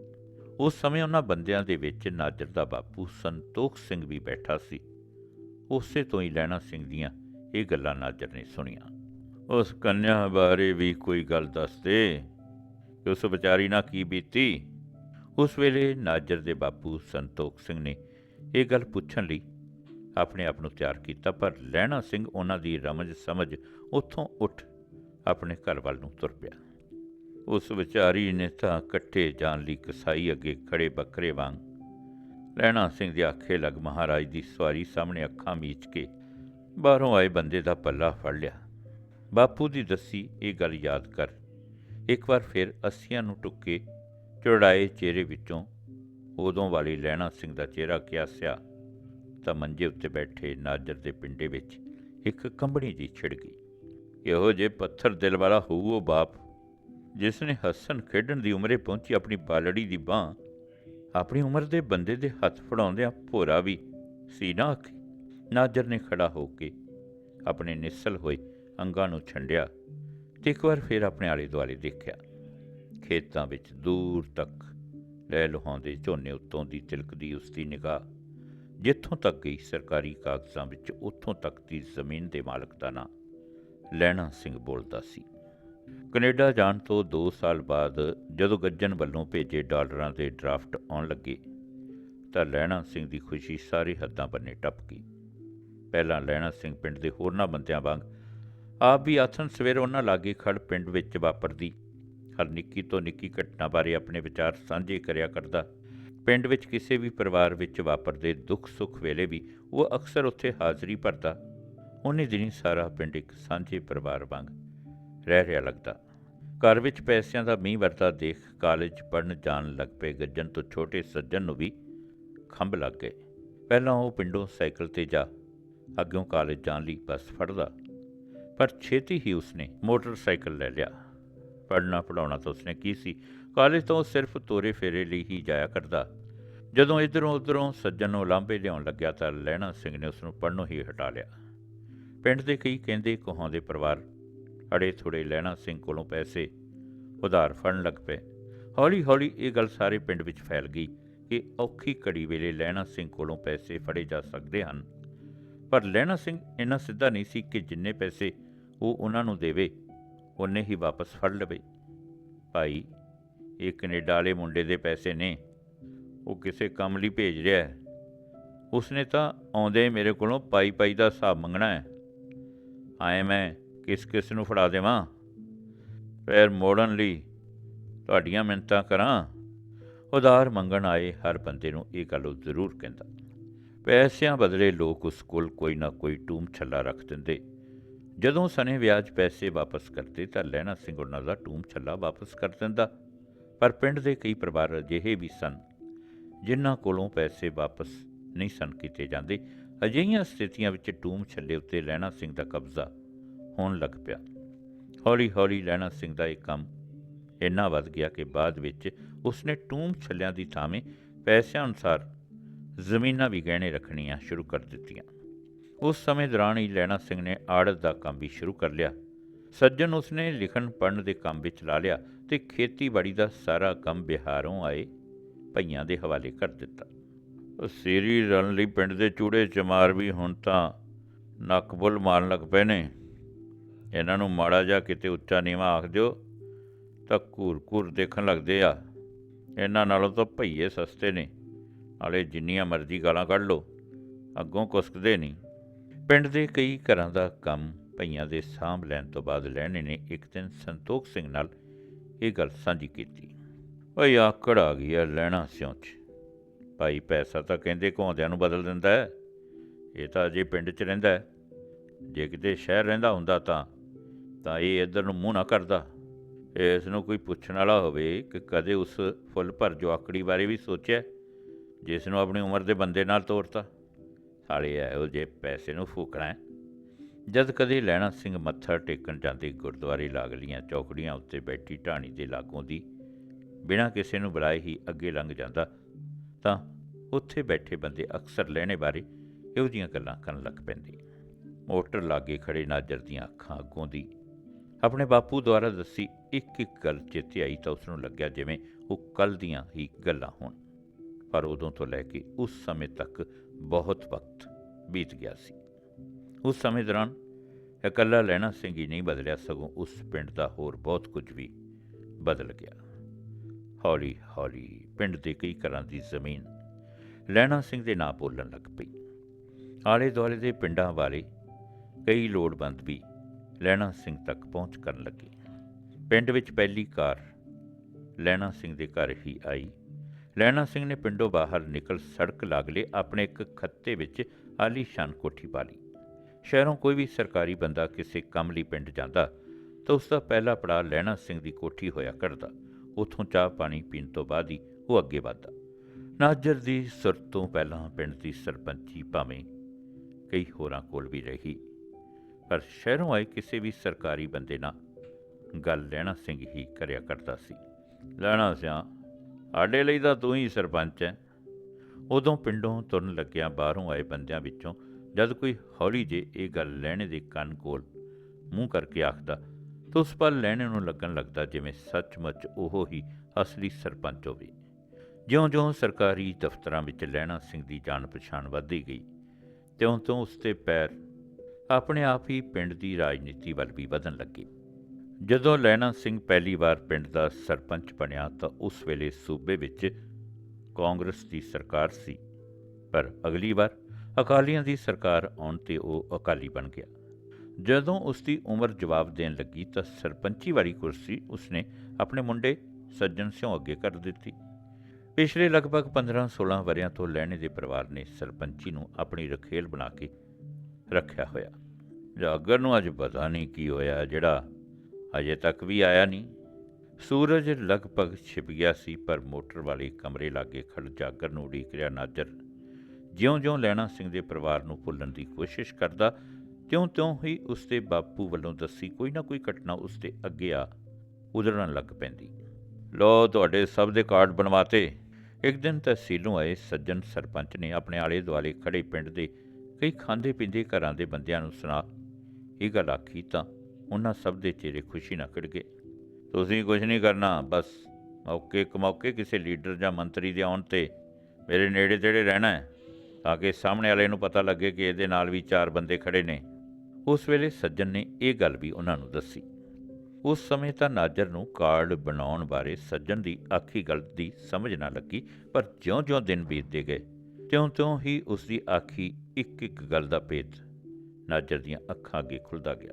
ਉਸ ਸਮੇਂ ਉਹਨਾਂ ਬੰਦਿਆਂ ਦੇ ਵਿੱਚ ਨਾਜਰ ਦਾ ਬਾਪੂ ਸੰਤੋਖ ਸਿੰਘ ਵੀ ਬੈਠਾ ਸੀ। ਉਸੇ ਤੋਂ ਹੀ ਲੈਣਾ ਸਿੰਘ ਦੀਆਂ ਇਹ ਗੱਲਾਂ ਨਾਜਰ ਨੇ ਸੁਣੀਆਂ। ਉਸ ਕੰਨਿਆ ਬਾਰੇ ਵੀ ਕੋਈ ਗੱਲ ਦੱਸ ਦੇ, ਕਿ ਉਸ ਵਿਚਾਰੀ ਨਾਲ ਕੀ ਬੀਤੀ? ਉਸ ਵੇਲੇ ਨਾਜਰ ਦੇ ਬਾਪੂ ਸੰਤੋਖ ਸਿੰਘ ਨੇ ਇਹ ਗੱਲ ਪੁੱਛਣ ਲਈ ਆਪਣੇ ਆਪ ਨੂੰ ਤਿਆਰ ਕੀਤਾ, ਪਰ ਲੈਣਾ ਸਿੰਘ ਉਹਨਾਂ ਦੀ ਰਮਜ ਸਮਝ ਉੱਥੋਂ ਉੱਠ ਆਪਣੇ ਘਰ ਵੱਲ ਨੂੰ ਤੁਰ ਪਿਆ। ਉਸ ਵਿਚਾਰੀ ਨੇ ਤਾਂ ਇਕੱਠੇ ਜਾਣ ਲਈ ਕਸਾਈ ਅੱਗੇ ਖੜੇ ਬੱਕਰੇ ਵਾਂਗ ਲੈਣਾ ਸਿੰਘ ਦੀ ਆਖੇ ਲੱਗ ਮਹਾਰਾਜ ਦੀ ਸਵਾਰੀ ਸਾਹਮਣੇ ਅੱਖਾਂ ਮੀਚ ਕੇ ਬਾਹਰੋਂ ਆਏ ਬੰਦੇ ਦਾ ਪੱਲਾ ਫੜ ਲਿਆ। ਬਾਪੂ ਦੀ ਦੱਸੀ ਇਹ ਗੱਲ ਯਾਦ ਕਰ। ਇੱਕ ਵਾਰ ਫਿਰ ਅੱਸੀਆਂ ਨੂੰ ਟੁੱਕੇ ਚੜਾਏ ਚਿਹਰੇ ਵਿੱਚੋਂ ਉਦੋਂ ਵਾਲੀ ਲੈਣਾ ਸਿੰਘ ਦਾ ਚਿਹਰਾ ਕਿਆਸਿਆ ਤਾਂ ਮੰਜੇ ਉੱਤੇ ਬੈਠੇ ਨਾਜਰ ਦੇ ਪਿੰਡੇ ਵਿੱਚ ਇੱਕ ਕੰਬਣੀ ਜੀ ਛਿੜ ਗਈ। ਇਹੋ ਜੇ ਪੱਥਰ ਦਿਲ ਵਾਲਾ ਹੋਊ ਉਹ ਬਾਪ। ਜਿਸ ਨੇ ਹੱਸਣ ਖੇਡਣ ਦੀ ਉਮਰੇ ਪਹੁੰਚੀ ਆਪਣੀ ਬਾਲੜੀ ਦੀ ਬਾਹ, ਆਪਣੀ ਉਮਰ ਦੇ ਬੰਦੇ ਦੇ ਹੱਥ ਫੜਾਉਂਦਿਆਂ ਭੋਰਾ ਵੀ ਸੀ ਨਾ ਅੱਖੀ ਨਾਜਰ ਨੇ ਖੜਾ ਹੋ ਕੇ ਆਪਣੇ ਨਿਸਲ ਹੋਏ ਅੰਗਾਂ ਨੂੰ ਛੰਡਿਆ ਤੇ ਇੱਕ ਵਾਰ ਫਿਰ ਆਪਣੇ ਆਲੇ ਦੁਆਲੇ ਦੇਖਿਆ। ਖੇਤਾਂ ਵਿੱਚ ਦੂਰ ਤੱਕ ਲੈ ਲੁਹਾਉਂਦੇ ਝੋਨੇ ਉੱਤੋਂ ਦੀ ਤਿਲਕਦੀ ਉਸ ਦੀ ਨਿਗਾਹ, ਜਿੱਥੋਂ ਤੱਕ ਗਈ ਸਰਕਾਰੀ ਕਾਗਜ਼ਾਂ ਵਿੱਚ, ਉੱਥੋਂ ਤੱਕ ਦੀ ਜ਼ਮੀਨ ਦੇ ਮਾਲਕ ਦਾ ਨਾਂ। ਲੈਣਾ ਸਿੰਘ ਬੋਲਦਾ ਸੀ। ਕੈਨੇਡਾ ਜਾਣ ਤੋਂ 2 ਸਾਲ ਬਾਅਦ ਜਦੋਂ ਗੱਜਣ ਵੱਲੋਂ ਭੇਜੇ ਡਾਲਰਾਂ ਦੇ ਡਰਾਫਟ ਆਉਣ ਲੱਗੇ, ਤਾਂ ਲੈਣਾ ਸਿੰਘ ਦੀ ਖੁਸ਼ੀ ਸਾਰੀ ਹੱਦਾਂ ਬੰਨੇ ਟੱਪ ਗਈ। ਪਹਿਲਾਂ ਲੈਣਾ ਸਿੰਘ ਪਿੰਡ ਦੇ ਹੋਰਨਾਂ ਬੰਦਿਆਂ ਵਾਂਗ ਆਪ ਵੀ ਆਥਨ ਸਵੇਰ ਉਹਨਾਂ ਲਾਗੇ ਖੜ ਪਿੰਡ ਵਿੱਚ ਵਾਪਰਦੀ, ਹਰ ਨਿੱਕੀ ਤੋਂ ਨਿੱਕੀ ਘਟਨਾ ਬਾਰੇ ਆਪਣੇ ਵਿਚਾਰ ਸਾਂਝੇ ਕਰਿਆ ਕਰਦਾ। ਪਿੰਡ ਵਿੱਚ ਕਿਸੇ ਵੀ ਪਰਿਵਾਰ ਵਿੱਚ ਵਾਪਰਦੇ ਦੁੱਖ ਸੁੱਖ ਵੇਲੇ ਵੀ ਉਹ ਅਕਸਰ ਉੱਥੇ ਹਾਜ਼ਰੀ ਭਰਦਾ ਉਹਨੇ ਦਿਨੀ ਸਾਰਾ ਪਿੰਡ ਇੱਕ ਸਾਂਝੇ ਪਰਿਵਾਰ ਵਾਂਗ ਰਹਿ ਰਿਹਾ ਲੱਗਦਾ। ਘਰ ਵਿੱਚ ਪੈਸਿਆਂ ਦਾ ਮੀਂਹ ਵਰਤਾ ਦੇਖ ਕਾਲਜ ਪੜਨ ਜਾਣ ਲੱਗ ਪਏ। ਗੱਜਣ ਤੋਂ ਛੋਟੇ ਸੱਜਣ ਨੂੰ ਵੀ ਖੰਭ ਲੱਗ ਗਏ। ਪਹਿਲਾਂ ਉਹ ਪਿੰਡੋਂ ਸਾਈਕਲ ਤੇ ਜਾ ਅੱਗੋਂ ਕਾਲਜ ਜਾਣ ਲਈ ਬੱਸ ਫੜਦਾ। ਪਰ ਛੇਤੀ ਹੀ ਉਸਨੇ ਮੋਟਰਸਾਈਕਲ ਲੈ ਲਿਆ। ਪੜਨਾ ਪੜਾਉਣਾ ਤਾਂ ਉਸਨੇ ਕੀ ਸੀ? ਕਾਲਜ ਤੋਂ ਉਹ ਸਿਰਫ ਤੋਰੇ ਫੇਰੇ ਲਈ ਹੀ ਜਾਇਆ ਕਰਦਾ। ਜਦੋਂ ਇਧਰੋਂ ਉਧਰੋਂ ਸੱਜਣ ਨੂੰ ਲਾਂਬੇ ਲਿਆਉਣ ਲੱਗਿਆ ਤਾਂ ਲੈਣਾ ਸਿੰਘ ਨੇ ਉਸ ਨੂੰ ਪੜਨੋਂ ਹੀ ਹਟਾ ਲਿਆ। ਪਿੰਡ ਦੇ ਕਈ ਕਹਿੰਦੇ ਕਹਾਉਂਦੇ ਪਰਿਵਾਰ ਅੜੇ ਥੋੜੇ ਲੈਣਾ ਸਿੰਘ ਕੋਲੋਂ ਪੈਸੇ ਉਧਾਰ ਫੜਨ ਲੱਗ ਪਏ। ਹੌਲੀ ਹੌਲੀ ਇਹ ਗੱਲ ਸਾਰੇ ਪਿੰਡ ਵਿੱਚ ਫੈਲ ਗਈ ਕਿ ਔਖੀ ਕੜੀ ਵੇਲੇ ਲੈਣਾ ਸਿੰਘ ਕੋਲੋਂ ਪੈਸੇ ਫੜੇ ਜਾ ਸਕਦੇ ਹਨ। ਪਰ ਲੈਣਾ ਸਿੰਘ ਇੰਨਾ ਸਿੱਧਾ ਨਹੀਂ ਸੀ ਕਿ ਜਿੰਨੇ ਪੈਸੇ ਉਹ ਉਹਨਾਂ ਨੂੰ ਦੇਵੇ, ਉਹਨੇ ਹੀ ਵਾਪਸ ਫੜ ਲਵੇ। ਭਾਈ, ਇਹ ਕੈਨੇਡਾ ਵਾਲੇ ਮੁੰਡੇ ਦੇ ਪੈਸੇ ਨੇ। ਉਹ ਕਿਸੇ ਕੰਮ ਲਈ ਭੇਜ ਰਿਹਾ ਹੈ। ਉਸਨੇ ਤਾਂ ਆਉਂਦੇ ਮੇਰੇ ਕੋਲੋਂ ਪਾਈ ਪਾਈ ਦਾ ਹਿਸਾਬ ਮੰਗਣਾ ਹੈ। ਆਏ ਮੈਂ, ਕਿਸ ਕਿਸ ਨੂੰ ਫੜਾ ਦੇਵਾਂ? ਪੈਰ ਮੋੜਨ ਲਈ ਤੁਹਾਡੀਆਂ ਮਿੰਤਾਂ ਕਰਾਂ। ਉਧਾਰ ਮੰਗਣ ਆਏ ਹਰ ਬੰਦੇ ਨੂੰ ਇਹ ਗੱਲ ਉਹ ਜ਼ਰੂਰ ਕਹਿੰਦਾ। ਪੈਸਿਆਂ ਬਦਲੇ ਲੋਕ ਉਸ ਕੋਲ ਕੋਈ ਨਾ ਕੋਈ ਟੂਮ ਛੱਲਾ ਰੱਖ ਦਿੰਦੇ। ਜਦੋਂ ਸਨੇ ਵਿਆਜ ਪੈਸੇ ਵਾਪਸ ਕਰਦੇ ਤਾਂ ਲੈਣਾ ਸਿੰਘ ਉਹਨਾਂ ਦਾ ਟੂਮ ਛੱਲਾ ਵਾਪਸ ਕਰ ਦਿੰਦਾ। ਪਰ ਪਿੰਡ ਦੇ ਕਈ ਪਰਿਵਾਰ ਅਜਿਹੇ ਵੀ ਸਨ, ਜਿਨ੍ਹਾਂ ਕੋਲੋਂ ਪੈਸੇ ਵਾਪਸ ਨਹੀਂ ਸਨ ਕੀਤੇ ਜਾਂਦੇ। ਅਜਿਹੀਆਂ ਸਥਿਤੀਆਂ ਵਿੱਚ ਟੂਮ ਛੱਲੇ ਉੱਤੇ ਲੈਣਾ ਸਿੰਘ ਦਾ ਕਬਜ਼ਾ ਹੋਣ ਲੱਗ ਪਿਆ। ਹੌਲੀ ਹੌਲੀ ਲੈਣਾ ਸਿੰਘ ਦਾ ਇਹ ਕੰਮ ਇੰਨਾ ਵੱਧ ਗਿਆ ਕਿ ਬਾਅਦ ਵਿੱਚ ਉਸਨੇ ਟੂਮ ਛੱਲਿਆਂ ਦੀ ਥਾਵੇਂ ਪੈਸਿਆਂ ਅਨੁਸਾਰ ਜ਼ਮੀਨਾਂ ਵੀ ਗਹਿਣੇ ਰੱਖਣੀਆਂ ਸ਼ੁਰੂ ਕਰ ਦਿੱਤੀਆਂ। ਉਸ ਸਮੇਂ ਦੌਰਾਨ ਹੀ ਲੈਣਾ ਸਿੰਘ ਨੇ ਆੜਤ ਦਾ ਕੰਮ ਵੀ ਸ਼ੁਰੂ ਕਰ ਲਿਆ। ਸੱਜਣ ਉਸਨੇ ਲਿਖਣ ਪੜ੍ਹਨ ਦੇ ਕੰਮ ਵਿੱਚ ਲਾ ਲਿਆ ਤੇ ਖੇਤੀਬਾੜੀ ਦਾ ਸਾਰਾ ਕੰਮ ਬਿਹਾਰੋਂ ਆਏ ਭਈਆਂ ਦੇ ਹਵਾਲੇ ਕਰ ਦਿੱਤਾ। ਸੀਰੀ ਰਣ ਲਈ ਪਿੰਡ ਦੇ ਚੂੜੇ ਚਮਾਰ ਵੀ ਹੁਣ ਤਾਂ ਨੱਕ ਬੁੱਲ ਮਾਰਨ ਲੱਗ ਪਏ ਨੇ। ਇਹਨਾਂ ਨੂੰ ਮਾੜਾ ਜਿਹਾ ਕਿਤੇ ਉੱਚਾ ਨੀਵਾ ਆਖ ਦਿਓ ਤਾਂ ਘੂਰ-ਘੂਰ ਦੇਖਣ ਲੱਗਦੇ ਆ। ਇਹਨਾਂ ਨਾਲੋਂ ਤਾਂ ਭਈਏ ਸਸਤੇ ਨੇ। ਨਾਲੇ ਜਿੰਨੀਆਂ ਮਰਜ਼ੀ ਗਾਲਾਂ ਕੱਢ ਲਓ, ਅੱਗੋਂ ਕੁਸਕਦੇ ਨਹੀਂ। ਪਿੰਡ ਦੇ ਕਈ ਘਰਾਂ ਦਾ ਕੰਮ ਭਈਆਂ ਦੇ ਸਾਂਭ ਲੈਣ ਤੋਂ ਬਾਅਦ ਲੈਣੇ ਨੇ। ਇੱਕ ਦਿਨ ਸੰਤੋਖ ਸਿੰਘ ਨਾਲ ਇਹ ਗੱਲ ਸਾਂਝੀ ਕੀਤੀ। ਓਏ ਆਕੜ ਆ ਗਈ ਆ ਲੈਣਾ ਸਿਉਂ ਚ। ਭਾਈ ਪੈਸਾ ਤਾਂ ਕਹਿੰਦੇ ਘੋਂਦਿਆਂ ਨੂੰ ਬਦਲ ਦਿੰਦਾ ਹੈ। ਇਹ ਤਾਂ ਅਜੇ ਪਿੰਡ 'ਚ ਰਹਿੰਦਾ ਹੈ। ਜੇ ਕਿਤੇ ਸ਼ਹਿਰ ਰਹਿੰਦਾ ਹੁੰਦਾ ਤਾਂ ਤਾਂ ਇਹ ਇੱਧਰ ਨੂੰ ਮੂੰਹ ਨਾ ਕਰਦਾ। ਇਸ ਨੂੰ ਕੋਈ ਪੁੱਛਣ ਵਾਲਾ ਹੋਵੇ ਕਿ ਕਦੇ ਉਸ ਫੁੱਲ ਭਰ ਜਵਾਕੜੀ ਬਾਰੇ ਵੀ ਸੋਚਿਆ ਜਿਸ ਨੂੰ ਆਪਣੀ ਉਮਰ ਦੇ ਬੰਦੇ ਨਾਲ ਤੋਰਤਾ। ਸਾਲੇ ਇਹੋ ਜੇ ਪੈਸੇ ਨੂੰ ਫੂਕਣਾ ਜਦ ਕਦੇ ਲੈਣਾ ਸਿੰਘ ਮੱਥਾ ਟੇਕਣ ਜਾਂਦੇ ਗੁਰਦੁਆਰੇ ਲਾਗਲੀਆਂ ਚੌਕੜੀਆਂ ਉੱਤੇ ਬੈਠੀ ਢਾਣੀ ਦੇ ਲਾਗੋਂ ਦੀ ਬਿਨਾਂ ਕਿਸੇ ਨੂੰ ਬੁਲਾਏ ਹੀ ਅੱਗੇ ਲੰਘ ਜਾਂਦਾ। ਤਾਂ ਉੱਥੇ ਬੈਠੇ ਬੰਦੇ ਅਕਸਰ ਲੈਣੇ ਬਾਰੇ ਇਹੋ ਜਿਹੀਆਂ ਗੱਲਾਂ ਕਰਨ ਲੱਗ ਪੈਂਦੇ। ਮੋਟਰ ਲਾਗੇ ਖੜੇ ਨਾਜਰ ਦੀਆਂ ਅੱਖਾਂ ਅੱਗੋਂ ਦੀ। ਆਪਣੇ ਬਾਪੂ ਦੁਆਰਾ ਦੱਸੀ ਇੱਕ ਇੱਕ ਗੱਲ ਚੇਤੇ ਆਈ ਤਾਂ ਉਸ ਨੂੰ ਲੱਗਿਆ ਜਿਵੇਂ ਉਹ ਕੱਲ ਦੀਆਂ ਹੀ ਗੱਲਾਂ ਹੋਣ। ਪਰ ਉਦੋਂ ਤੋਂ ਲੈ ਕੇ ਉਸ ਸਮੇਂ ਤੱਕ ਬਹੁਤ ਵਕਤ ਬੀਤ ਗਿਆ ਸੀ। ਉਸ ਸਮੇਂ ਦੌਰਾਨ ਇਕੱਲਾ ਲੈਣਾ ਸਿੰਘ ਹੀ ਨਹੀਂ ਬਦਲਿਆ ਸਗੋਂ ਉਸ ਪਿੰਡ ਦਾ ਹੋਰ ਬਹੁਤ ਕੁਝ ਵੀ ਬਦਲ ਗਿਆ। ਹੌਲੀ ਹੌਲੀ ਪਿੰਡ ਦੇ ਕਈ ਘਰਾਂ ਦੀ ਜ਼ਮੀਨ ਲੈਣਾ ਸਿੰਘ ਦੇ ਨਾਂ ਬੋਲਣ ਲੱਗ ਪਈ। ਆਲੇ ਦੁਆਲੇ ਦੇ ਪਿੰਡਾਂ ਵਾਲੇ ਕਈ ਲੋੜਵੰਦ ਵੀ ਲੈਣਾ ਸਿੰਘ ਤੱਕ ਪਹੁੰਚ ਕਰਨ ਲੱਗੇ। ਪਿੰਡ ਵਿੱਚ ਪਹਿਲੀ ਕਾਰ ਲੈਣਾ ਸਿੰਘ ਦੇ ਘਰ ਹੀ ਆਈ। ਲੈਣਾ ਸਿੰਘ ਨੇ ਪਿੰਡੋਂ ਬਾਹਰ ਨਿਕਲ ਸੜਕ ਲਾਗਲੇ ਆਪਣੇ ਇੱਕ ਖੱਤੇ ਵਿੱਚ ਆਲੀਸ਼ਾਨ ਕੋਠੀ ਪਾ ਲਈ। ਸ਼ਹਿਰੋਂ ਕੋਈ ਵੀ ਸਰਕਾਰੀ ਬੰਦਾ ਕਿਸੇ ਕੰਮ ਲਈ ਪਿੰਡ ਜਾਂਦਾ ਤਾਂ ਉਸ ਦਾ ਪਹਿਲਾ ਪੜਾਅ ਲੈਣਾ ਸਿੰਘ ਦੀ ਕੋਠੀ ਹੋਇਆ ਕਰਦਾ। ਉੱਥੋਂ ਚਾਹ ਪਾਣੀ ਪੀਣ ਤੋਂ ਬਾਅਦ ਹੀ ਉਹ ਅੱਗੇ ਵਧਦਾ। ਨਾਜਰ ਦੀ ਸੁਰਤ ਤੋਂ ਪਹਿਲਾਂ ਪਿੰਡ ਦੀ ਸਰਪੰਚੀ ਭਾਵੇਂ ਕਈ ਹੋਰਾਂ ਕੋਲ ਵੀ ਰਹੀ, ਪਰ ਸ਼ਹਿਰੋਂ ਆਏ ਕਿਸੇ ਵੀ ਸਰਕਾਰੀ ਬੰਦੇ ਨਾਲ ਗੱਲ ਲੈਣਾ ਸਿੰਘ ਹੀ ਕਰਿਆ ਕਰਦਾ ਸੀ। ਲੈਣਾ ਸਿਆ ਆਡੇ ਲਈ ਤਾਂ ਤੂੰ ਹੀ ਸਰਪੰਚ ਹੈ ਉਦੋਂ ਪਿੰਡੋਂ ਤੁਰਨ ਲੱਗਿਆ ਬਾਹਰੋਂ ਆਏ ਬੰਦਿਆਂ ਵਿੱਚੋਂ ਜਦ ਕੋਈ ਹੌਲੀ ਜੇ ਇਹ ਗੱਲ ਲੈਣੇ ਦੇ ਕੰਨ ਕੋਲ ਮੂੰਹ ਕਰਕੇ ਆਖਦਾ ਤਾਂ ਉਸ ਪਲ ਲੈਣੇ ਨੂੰ ਲੱਗਣ ਲੱਗਦਾ ਜਿਵੇਂ ਸੱਚਮੁੱਚ ਉਹ ਹੀ ਅਸਲੀ ਸਰਪੰਚ ਹੋਵੇ। ਜਿਉਂ-ਜਿਉਂ ਸਰਕਾਰੀ ਦਫ਼ਤਰਾਂ ਵਿੱਚ ਲੈਣਾ ਸਿੰਘ ਦੀ ਜਾਣ ਪਛਾਣ ਵੱਧਦੀ ਗਈ, ਤਿਉਂ-ਤਿਉਂ ਉਸ ਦੇ ਪੈਰ ਆਪਣੇ ਆਪ ਹੀ ਪਿੰਡ ਦੀ ਰਾਜਨੀਤੀ ਵੱਲ ਵੀ ਵਧਣ ਲੱਗੇ। ਜਦੋਂ ਲੈਣਾ ਸਿੰਘ ਪਹਿਲੀ ਵਾਰ ਪਿੰਡ ਦਾ ਸਰਪੰਚ ਬਣਿਆ ਤਾਂ ਉਸ ਵੇਲੇ ਸੂਬੇ ਵਿੱਚ ਕਾਂਗਰਸ ਦੀ ਸਰਕਾਰ ਸੀ, ਪਰ ਅਗਲੀ ਵਾਰ ਅਕਾਲੀਆਂ ਦੀ ਸਰਕਾਰ ਆਉਣ ਤੇ ਉਹ ਅਕਾਲੀ ਬਣ ਗਿਆ। ਜਦੋਂ ਉਸ ਦੀ ਉਮਰ ਜਵਾਬ ਦੇਣ ਲੱਗੀ ਤਾਂ ਸਰਪੰਚੀ ਵਾਲੀ ਕੁਰਸੀ ਉਸਨੇ ਆਪਣੇ ਮੁੰਡੇ ਸੱਜਣ ਸਿਉ ਅੱਗੇ ਕਰ ਦਿੱਤੀ। ਪਿਛਲੇ ਲਗਭਗ 15-16 ਵਰਿਆਂ ਤੋਂ ਲੈਣੇ ਦੇ ਪਰਿਵਾਰ ਨੇ ਸਰਪੰਚੀ ਨੂੰ ਆਪਣੀ ਰਖੇਲ ਬਣਾ ਕੇ ਰੱਖਿਆ ਹੋਇਆ। ਜਾਗਰ ਨੂੰ ਅੱਜ ਪਤਾ ਨਹੀਂ ਕੀ ਹੋਇਆ, ਜਿਹੜਾ ਅਜੇ ਤੱਕ ਵੀ ਆਇਆ ਨਹੀਂ। ਸੂਰਜ ਲਗਭਗ ਛਿਪ ਗਿਆ ਸੀ, ਪਰ ਮੋਟਰ ਵਾਲੇ ਕਮਰੇ ਲਾਗੇ ਖੜ ਜਾਗਰ ਨੂੰ ਉਡੀਕ ਰਿਹਾ, ਨਾਜਰ, ਜਿਉਂ-ਜਿਉਂ ਲੈਣਾ ਸਿੰਘ ਦੇ ਪਰਿਵਾਰ ਨੂੰ ਭੁੱਲਣ ਦੀ ਕੋਸ਼ਿਸ਼ ਕਰਦਾ ਤਿਉਂ-ਤਿਉਂ ਹੀ ਉਸ ਦੇ ਬਾਪੂ ਵੱਲੋਂ ਦੱਸੀ ਕੋਈ ਨਾ ਕੋਈ ਘਟਨਾ ਉਸ ਦੇ ਅੱਗੇ ਆ ਉਧੜਨ ਲੱਗ ਪੈਂਦੀ। ਲੋ ਤੁਹਾਡੇ ਸਭ ਦੇ ਕਾਰਡ ਬਣਵਾਤੇ। ਇੱਕ ਦਿਨ ਤਹਿਸੀਲੋਂ ਆਏ ਸੱਜਣ ਸਰਪੰਚ ਨੇ ਆਪਣੇ ਆਲੇ ਦੁਆਲੇ ਖੜੇ ਪਿੰਡ ਦੇ ਕਈ ਖਾਂਦੇ ਪੀਂਦੇ ਘਰਾਂ ਦੇ ਬੰਦਿਆਂ ਨੂੰ ਸੁਣਾ। ਇਹ ਗੱਲ ਆਖੀ ਤਾਂ ਉਹਨਾਂ ਸਭ ਦੇ ਚਿਹਰੇ ਖੁਸ਼ੀ ਨਾਲ ਖਿੜ ਗਏ। ਤੁਸੀਂ ਕੁਝ ਨਹੀਂ ਕਰਨਾ, ਬਸ ਮੌਕੇ ਕਮੌਕੇ ਕਿਸੇ ਲੀਡਰ ਜਾਂ ਮੰਤਰੀ ਦੇ ਆਉਣ ਤੇ ਮੇਰੇ ਨੇੜੇ ਤੇੜੇ ਰਹਿਣਾ ਹੈ, ਤਾਂ ਕਿ ਸਾਹਮਣੇ ਵਾਲੇ ਨੂੰ ਪਤਾ ਲੱਗੇ ਕਿ ਇਹਦੇ ਨਾਲ ਵੀ ਚਾਰ ਬੰਦੇ ਖੜੇ ਨੇ। ਉਸ ਵੇਲੇ ਸੱਜਣ ਨੇ ਇਹ ਗੱਲ ਵੀ ਉਹਨਾਂ ਨੂੰ ਦੱਸੀ। ਉਸ ਸਮੇਂ ਤਾਂ ਨਾਜਰ ਨੂੰ ਕਾਰਡ ਬਣਾਉਣ ਬਾਰੇ ਸੱਜਣ ਦੀ ਆਖੀ ਗੱਲ ਦੀ ਸਮਝ ਨਾ ਲੱਗੀ, ਪਰ ਜਿਉਂ-ਜਿਉਂ ਦਿਨ ਬੀਤਦੇ ਗਏ, ਤਿਉਂ-ਤਿਉਂ ਹੀ ਉਸ ਦੀ ਆਖੀ ਇੱਕ-ਇੱਕ ਗੱਲ ਦਾ ਭੇਦ ਨਾਜਰ ਦੀਆਂ ਅੱਖਾਂ ਅੱਗੇ ਖੁੱਲਦਾ ਗਿਆ।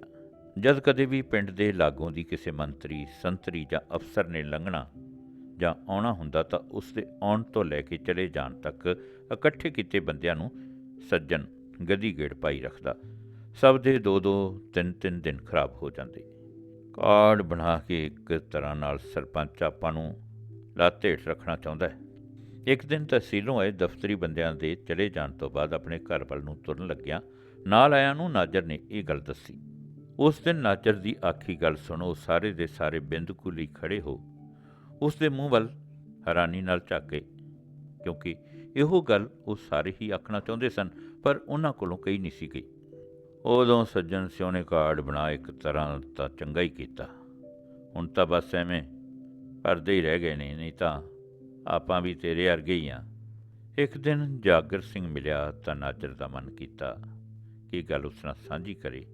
ਜਦ ਕਦੇ ਵੀ ਪਿੰਡ ਦੇ ਲਾਗੋਂ ਦੀ ਕਿਸੇ ਮੰਤਰੀ, ਸੰਤਰੀ ਜਾਂ ਅਫਸਰ ਨੇ ਲੰਘਣਾ ਜਾਂ ਆਉਣਾ ਹੁੰਦਾ ਤਾਂ ਉਸ ਦੇ ਆਉਣ ਤੋਂ ਲੈ ਕੇ ਚਲੇ ਜਾਣ ਤੱਕ ਇਕੱਠੇ ਕੀਤੇ ਬੰਦਿਆਂ ਨੂੰ ਸੱਜਣ ਗਦੀ ਗੇੜ ਪਾਈ ਰੱਖਦਾ। ਸਭ ਦੇ ਦੋ ਦੋ, ਤਿੰਨ ਤਿੰਨ ਦਿਨ ਖਰਾਬ ਹੋ ਜਾਂਦੇ। ਕਾਰਡ ਬਣਾ ਕੇ ਇੱਕ ਤਰ੍ਹਾਂ ਨਾਲ ਸਰਪੰਚ ਆਪਾਂ ਨੂੰ ਲਾਤੇ ਹੇਠ ਰੱਖਣਾ ਚਾਹੁੰਦਾ ਹੈ। ਇੱਕ ਦਿਨ ਤਹਿਸੀਲੋਂ ਆਏ ਦਫ਼ਤਰੀ ਬੰਦਿਆਂ ਦੇ ਚਲੇ ਜਾਣ ਤੋਂ ਬਾਅਦ ਆਪਣੇ ਘਰ ਵੱਲ ਨੂੰ ਤੁਰਨ ਲੱਗਿਆ। ਨਾਲ ਆਇਆਂ ਨੂੰ ਨਾਜਰ ਨੇ ਇਹ ਗੱਲ ਦੱਸੀ। ਉਸ ਦਿਨ ਨਾਜਰ ਦੀ ਆਖੀ ਗੱਲ ਸੁਣੋ, ਸਾਰੇ ਦੇ ਸਾਰੇ ਬਿੰਦਕੂ ਲਈ ਖੜੇ ਹੋ। ਉਸ ਦੇ ਮੂੰਹ ਵੱਲ ਹੈਰਾਨੀ ਨਾਲ ਝਾਕੇ ਕਿਉਂਕਿ ਇਹੋ ਗੱਲ ਉਹ ਸਾਰੇ ਹੀ ਆਖਣਾ ਚਾਹੁੰਦੇ ਸਨ, ਪਰ ਉਹਨਾਂ ਕੋਲੋਂ ਕਈ ਨਹੀਂ ਸੀ ਗਈ। ਉਦੋਂ ਸੱਜਣ ਸਿਉ ਨੇ ਕਾਰਡ ਬਣਾ ਇੱਕ ਤਰ੍ਹਾਂ ਤਾਂ ਚੰਗਾ ਹੀ ਕੀਤਾ। ਹੁਣ ਤਾਂ ਬਸ ਐਵੇਂ ਪਰਦੇ ਹੀ ਰਹਿ ਗਏ ਨੇ, ਨਹੀਂ ਤਾਂ ਆਪਾਂ ਵੀ ਤੇਰੇ ਵਰਗੇ ਹੀ ਆ। ਇੱਕ ਦਿਨ ਜਾਗਰ ਸਿੰਘ ਮਿਲਿਆ ਤਾਂ ਨਾਜਰ ਦਾ ਮਨ ਕੀਤਾ, ਕਿ ਗੱਲ ਉਸ ਨਾਲ ਸਾਂਝੀ ਕਰੇ?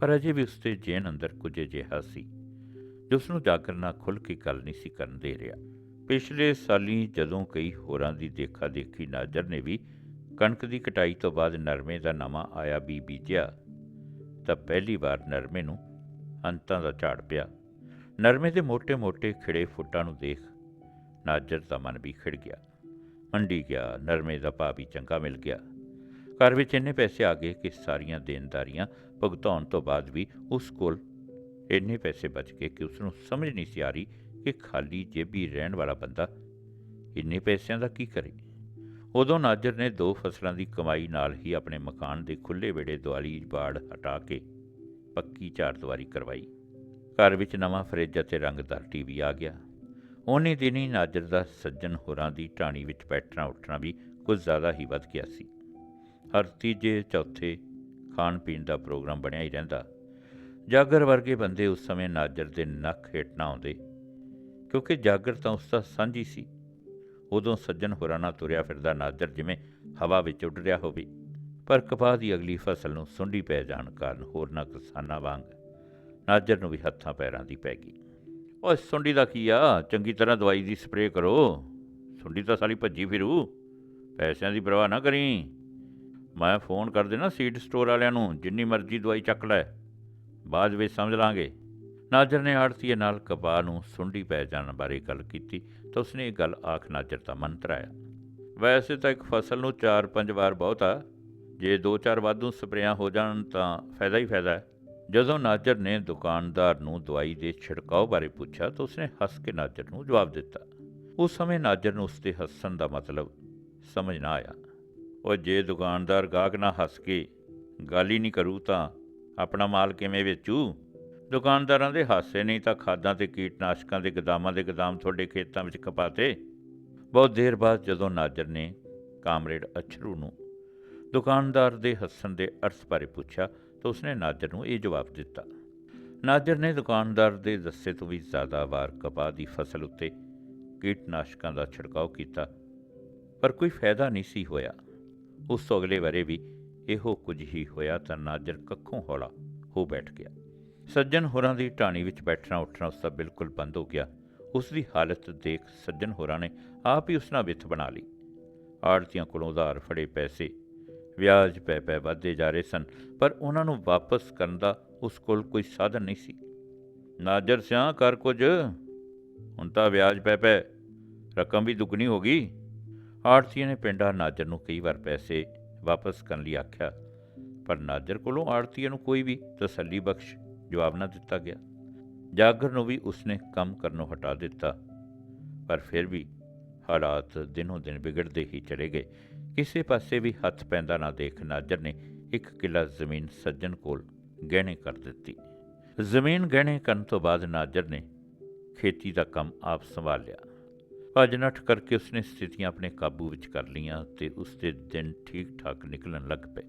ਪਰ ਅਜੇ ਵੀ ਉਸ ਦੇ ਜੇਨ ਅੰਦਰ ਕੁਝ ਅਜਿਹਾ ਸੀ ਜੋ ਉਸ ਨੂੰ ਜਾਗਰ ਨਾਲ ਖੁੱਲ੍ਹ ਕੇ ਗੱਲ ਨਹੀਂ ਸੀ ਕਰਨ ਦੇ ਰਿਹਾ। ਪਿਛਲੇ ਸਾਲੀ ਜਦੋਂ ਕਈ ਹੋਰਾਂ ਦੀ ਦੇਖਾ ਦੇਖੀ ਨਾਜਰ ਨੇ ਵੀ ਕਣਕ ਦੀ ਕਟਾਈ ਤੋਂ ਬਾਅਦ ਨਰਮੇ ਦਾ ਨਵਾਂ ਆਇਆ ਵੀ ਬੀਜਿਆ ਤਾਂ ਪਹਿਲੀ ਵਾਰ ਨਰਮੇ ਨੂੰ ਅੰਤਾਂ ਦਾ ਝਾੜ ਪਿਆ। ਨਰਮੇ ਦੇ ਮੋٹے-ਮੋٹے ਖਿੜੇ ਫੁੱਟਾਂ ਨੂੰ ਦੇਖ ਨਾਜਰ ਦਾ ਮਨ ਵੀ ਖਿੜ ਗਿਆ। ਮੰਡੀ ਗਿਆ, ਨਰਮੇ ਦਾ ਭਾਅ ਵੀ ਚੰਗਾ ਮਿਲ ਗਿਆ। ਘਰ ਵਿੱਚ ਇੰਨੇ ਪੈਸੇ ਆ ਗਏ ਕਿ ਸਾਰੀਆਂ ਦੇਣਦਾਰੀਆਂ ਭੁਗਤਾਉਣ ਤੋਂ ਬਾਅਦ ਵੀ ਉਸ ਕੋਲ ਇੰਨੇ ਪੈਸੇ ਬਚ ਗਏ ਕਿ ਉਸ ਨੂੰ ਸਮਝ ਨਹੀਂ ਸੀ ਆ ਰਹੀ ਕਿ ਖਾਲੀ ਜੇਬੀ ਰਹਿਣ ਵਾਲਾ ਬੰਦਾ ਇੰਨੇ ਪੈਸਿਆਂ ਦਾ ਕੀ ਕਰੇ। ਉਦੋਂ ਨਾਜਰ ਨੇ ਦੋ ਫਸਲਾਂ ਦੀ ਕਮਾਈ ਨਾਲ ਹੀ ਆਪਣੇ ਮਕਾਨ ਦੇ ਖੁੱਲੇ ਵਿੜੇ ਦੁਆਲੀ ਬਾੜ ਹਟਾ ਕੇ ਪੱਕੀ ਚਾਰ ਦੀਵਾਰੀ ਕਰਵਾਈ। ਘਰ ਵਿੱਚ ਨਵਾਂ ਫਰਿੱਜ ਅਤੇ ਰੰਗਦਾਰ ਟੀਵੀ ਆ ਗਿਆ। ਉਹਨੇ ਦਿਨੀ ਨਾਜਰ ਦਾ ਸੱਜਣ ਹੋਰਾਂ ਦੀ ਢਾਣੀ ਵਿੱਚ ਬੈਠਣਾ ਉੱਠਣਾ ਵੀ ਕੁਝ ਜ਼ਿਆਦਾ ਹੀ ਵੱਧ ਗਿਆ ਸੀ। ਹਰ ਤੀਜੇ, ਚੌਥੇ ਖਾਣ ਪੀਣ ਦਾ ਪ੍ਰੋਗਰਾਮ ਬਣਿਆ ਹੀ ਰਹਿੰਦਾ। ਜਾਗਰ ਵਰਗੇ ਬੰਦੇ ਉਸ ਸਮੇਂ ਨਾਜਰ ਦੇ ਨੱਕ ਹੇਠ ਨਾ ਆਉਂਦੇ, ਕਿਉਂਕਿ ਜਾਗਰ ਤਾਂ ਉਸ ਦਾ ਸਾਂਝੀ ਸੀ। ਉਦੋਂ ਸੱਜਣ ਹੋਰਾਂ ਨਾਲ ਤੁਰਿਆ ਫਿਰਦਾ ਨਾਜਰ ਜਿਵੇਂ ਹਵਾ ਵਿੱਚ ਉੱਡ ਰਿਹਾ ਹੋਵੇ। ਪਰ ਕਪਾਹ ਦੀ ਅਗਲੀ ਫਸਲ ਨੂੰ ਸੁੰਡੀ ਪੈ ਜਾਣ ਕਾਰਨ ਹੋਰਨਾਂ ਕਿਸਾਨਾਂ ਵਾਂਗ ਨਾਜਰ ਨੂੰ ਵੀ ਹੱਥਾਂ ਪੈਰਾਂ ਦੀ ਪੈ ਗਈ। ਓਏ, ਸੁੰਡੀ ਦਾ ਕੀ ਆ? ਚੰਗੀ ਤਰ੍ਹਾਂ ਦਵਾਈ ਦੀ ਸਪਰੇਅ ਕਰੋ। ਸੁੰਡੀ ਤਾਂ ਸਾਲੀ ਭੱਜੀ ਫਿਰੂ। ਪੈਸਿਆਂ ਦੀ ਪਰਵਾਹ ਨਾ ਕਰੀ। ਮੈਂ ਫੋਨ ਕਰ ਦੇਣਾ ਸੀਡ ਸਟੋਰ ਵਾਲਿਆਂ ਨੂੰ, ਜਿੰਨੀ ਮਰਜ਼ੀ ਦਵਾਈ ਚੱਕ ਲੈ। ਬਾਅਦ ਵਿੱਚ ਸਮਝ ਲਾਂਗੇ। ਨਾਜਰ ਨੇ ਆੜਤੀਏ ਨਾਲ ਕਪਾਹ ਨੂੰ ਸੁੰਡੀ ਪੈ ਜਾਣ ਬਾਰੇ ਗੱਲ ਕੀਤੀ ਤਾਂ ਉਸਨੇ ਇਹ ਗੱਲ ਆਖ ਨਾਜਰ ਦਾ ਮਨ ਧਰਾਇਆ ਵੈਸੇ ਤਾਂ ਇੱਕ ਫਸਲ ਨੂੰ 4-5 ਵਾਰ ਬਹੁਤਾ ਜੇ 2-4 ਵਾਧੂ ਸਪਰੇਆਂ ਹੋ ਜਾਣ ਤਾਂ ਫਾਇਦਾ ਹੀ ਫਾਇਦਾ ਹੈ। ਜਦੋਂ ਨਾਜਰ ਨੇ ਦੁਕਾਨਦਾਰ ਨੂੰ ਦਵਾਈ ਦੇ ਛਿੜਕਾਓ ਬਾਰੇ ਪੁੱਛਿਆ ਤਾਂ ਉਸਨੇ ਹੱਸ ਕੇ ਨਾਜਰ ਨੂੰ ਜਵਾਬ ਦਿੱਤਾ। ਉਸ ਸਮੇਂ ਨਾਜਰ ਨੂੰ ਉਸਦੇ ਹੱਸਣ ਦਾ ਮਤਲਬ ਸਮਝ ਨਾ ਆਇਆ। ਉਹ ਜੇ ਦੁਕਾਨਦਾਰ ਗਾਹਕ ਨਾ ਹੱਸ ਕੇ, ਗੱਲ ਹੀ ਨਹੀਂ ਕਰੂ ਤਾਂ ਆਪਣਾ ਮਾਲ ਕਿਵੇਂ ਵੇਚੂ? ਦੁਕਾਨਦਾਰਾਂ ਦੇ ਹਾਸੇ ਨਹੀਂ ਤਾਂ ਖਾਦਾਂ ਤੇ ਕੀਟਨਾਸ਼ਕਾਂ ਦੇ ਗਦਾਮਾਂ ਦੇ ਗਦਾਮ ਤੁਹਾਡੇ ਖੇਤਾਂ ਵਿੱਚ ਕਪਾਤੇ ਬਹੁਤ ਦੇਰ ਬਾਅਦ ਜਦੋਂ ਨਾਜਰ ਨੇ ਕਾਮਰੇਡ ਅਛਰੂ ਨੂੰ ਦੁਕਾਨਦਾਰ ਦੇ ਹੱਸਣ ਦੇ ਅਰਥ ਬਾਰੇ ਪੁੱਛਿਆ ਤਾਂ ਉਸਨੇ ਨਾਜਰ ਨੂੰ ਇਹ ਜਵਾਬ ਦਿੱਤਾ, ਨਾਜਰ ਨੇ ਦੁਕਾਨਦਾਰ ਦੇ ਦੱਸੇ ਤੋਂ ਵੀ ਜ਼ਿਆਦਾ ਵਾਰ ਕਪਾਹ ਦੀ ਫਸਲ ਉੱਤੇ ਕੀਟਨਾਸ਼ਕਾਂ ਦਾ ਛਿੜਕਾਅ ਕੀਤਾ, ਪਰ ਕੋਈ ਫਾਇਦਾ ਨਹੀਂ ਸੀ ਹੋਇਆ। ਉਸ ਤੋਂ ਅਗਲੇ ਬਾਰੇ ਵੀ ਇਹੋ ਕੁਝ ਹੀ ਹੋਇਆ ਤਾਂ ਨਾਜਰ ਕੱਖੋਂ ਹੌਲਾ ਹੋ ਬੈਠ ਗਿਆ। ਸੱਜਣ ਹੋਰਾਂ ਦੀ ਢਾਣੀ ਵਿੱਚ ਬੈਠਣਾ ਉੱਠਣਾ ਉਸ ਦਾ ਬਿਲਕੁਲ ਬੰਦ ਹੋ ਗਿਆ। ਉਸ ਦੀ ਹਾਲਤ ਦੇਖ ਸੱਜਣ ਹੋਰਾਂ ਨੇ ਆਪ ਹੀ ਉਸ ਨਾਲ ਵਿੱਥ ਬਣਾ ਲਈ। ਆੜਤੀਆਂ ਕੋਲੋਂ ਉਧਾਰ ਫੜੇ ਪੈਸੇ। ਵਿਆਜ ਪੈ ਪੈ ਵੱਧਦੇ ਜਾ ਰਹੇ ਸਨ, ਪਰ ਉਹਨਾਂ ਨੂੰ ਵਾਪਸ ਕਰਨ ਦਾ ਉਸ ਕੋਲ ਕੋਈ ਸਾਧਨ ਨਹੀਂ ਸੀ। ਨਾਜਰ ਸਿਆਂ ਕਰ ਕੁਝ। ਹੁਣ ਤਾਂ ਵਿਆਜ ਪੈ ਪੈ। ਰਕਮ ਵੀ ਦੁੱਗਣੀ ਹੋ ਗਈ। ਆੜਤੀਆਂ ਨੇ ਪਿੰਡਾ ਨਾਜਰ ਨੂੰ ਕਈ ਵਾਰ ਪੈਸੇ ਵਾਪਸ ਕਰਨ ਲਈ ਆਖਿਆ, ਪਰ ਨਾਜਰ ਕੋਲੋਂ ਆੜਤੀਆਂ ਨੂੰ ਕੋਈ ਵੀ ਤਸੱਲੀ ਬਖਸ਼ ਜਵਾਬ ਨਾ ਦਿੱਤਾ ਗਿਆ। ਜਾਗਰ ਨੂੰ ਵੀ ਉਸਨੇ ਕੰਮ ਕਰਨੋਂ ਹਟਾ ਦਿੱਤਾ। ਪਰ ਫਿਰ ਵੀ ਹਾਲਾਤ ਦਿਨੋਂ ਦਿਨ ਵਿਗੜਦੇ ਹੀ ਚਲੇ ਗਏ। ਕਿਸੇ ਪਾਸੇ ਵੀ ਹੱਥ ਪੈਂਦਾ ਨਾ ਦੇਖ ਨਾਜਰ ਨੇ ਇੱਕ ਕਿੱਲਾ ਜ਼ਮੀਨ ਸੱਜਣ ਕੋਲ ਗਹਿਣੇ ਕਰ ਦਿੱਤੀ। ਜ਼ਮੀਨ ਗਹਿਣੇ ਕਰਨ ਤੋਂ ਬਾਅਦ ਨਾਜਰ ਨੇ ਖੇਤੀ ਦਾ ਕੰਮ ਆਪ ਸੰਭਾਲ ਲਿਆ ਭੱਜ ਨੱਠ ਕਰਕੇ ਉਸਨੇ ਸਥਿਤੀਆਂ ਆਪਣੇ ਕਾਬੂ ਵਿੱਚ ਕਰ ਲਈਆਂ ਤੇ ਉਸਦੇ ਦਿਨ ਠੀਕ ਠਾਕ ਨਿਕਲਣ ਲੱਗ ਪਏ।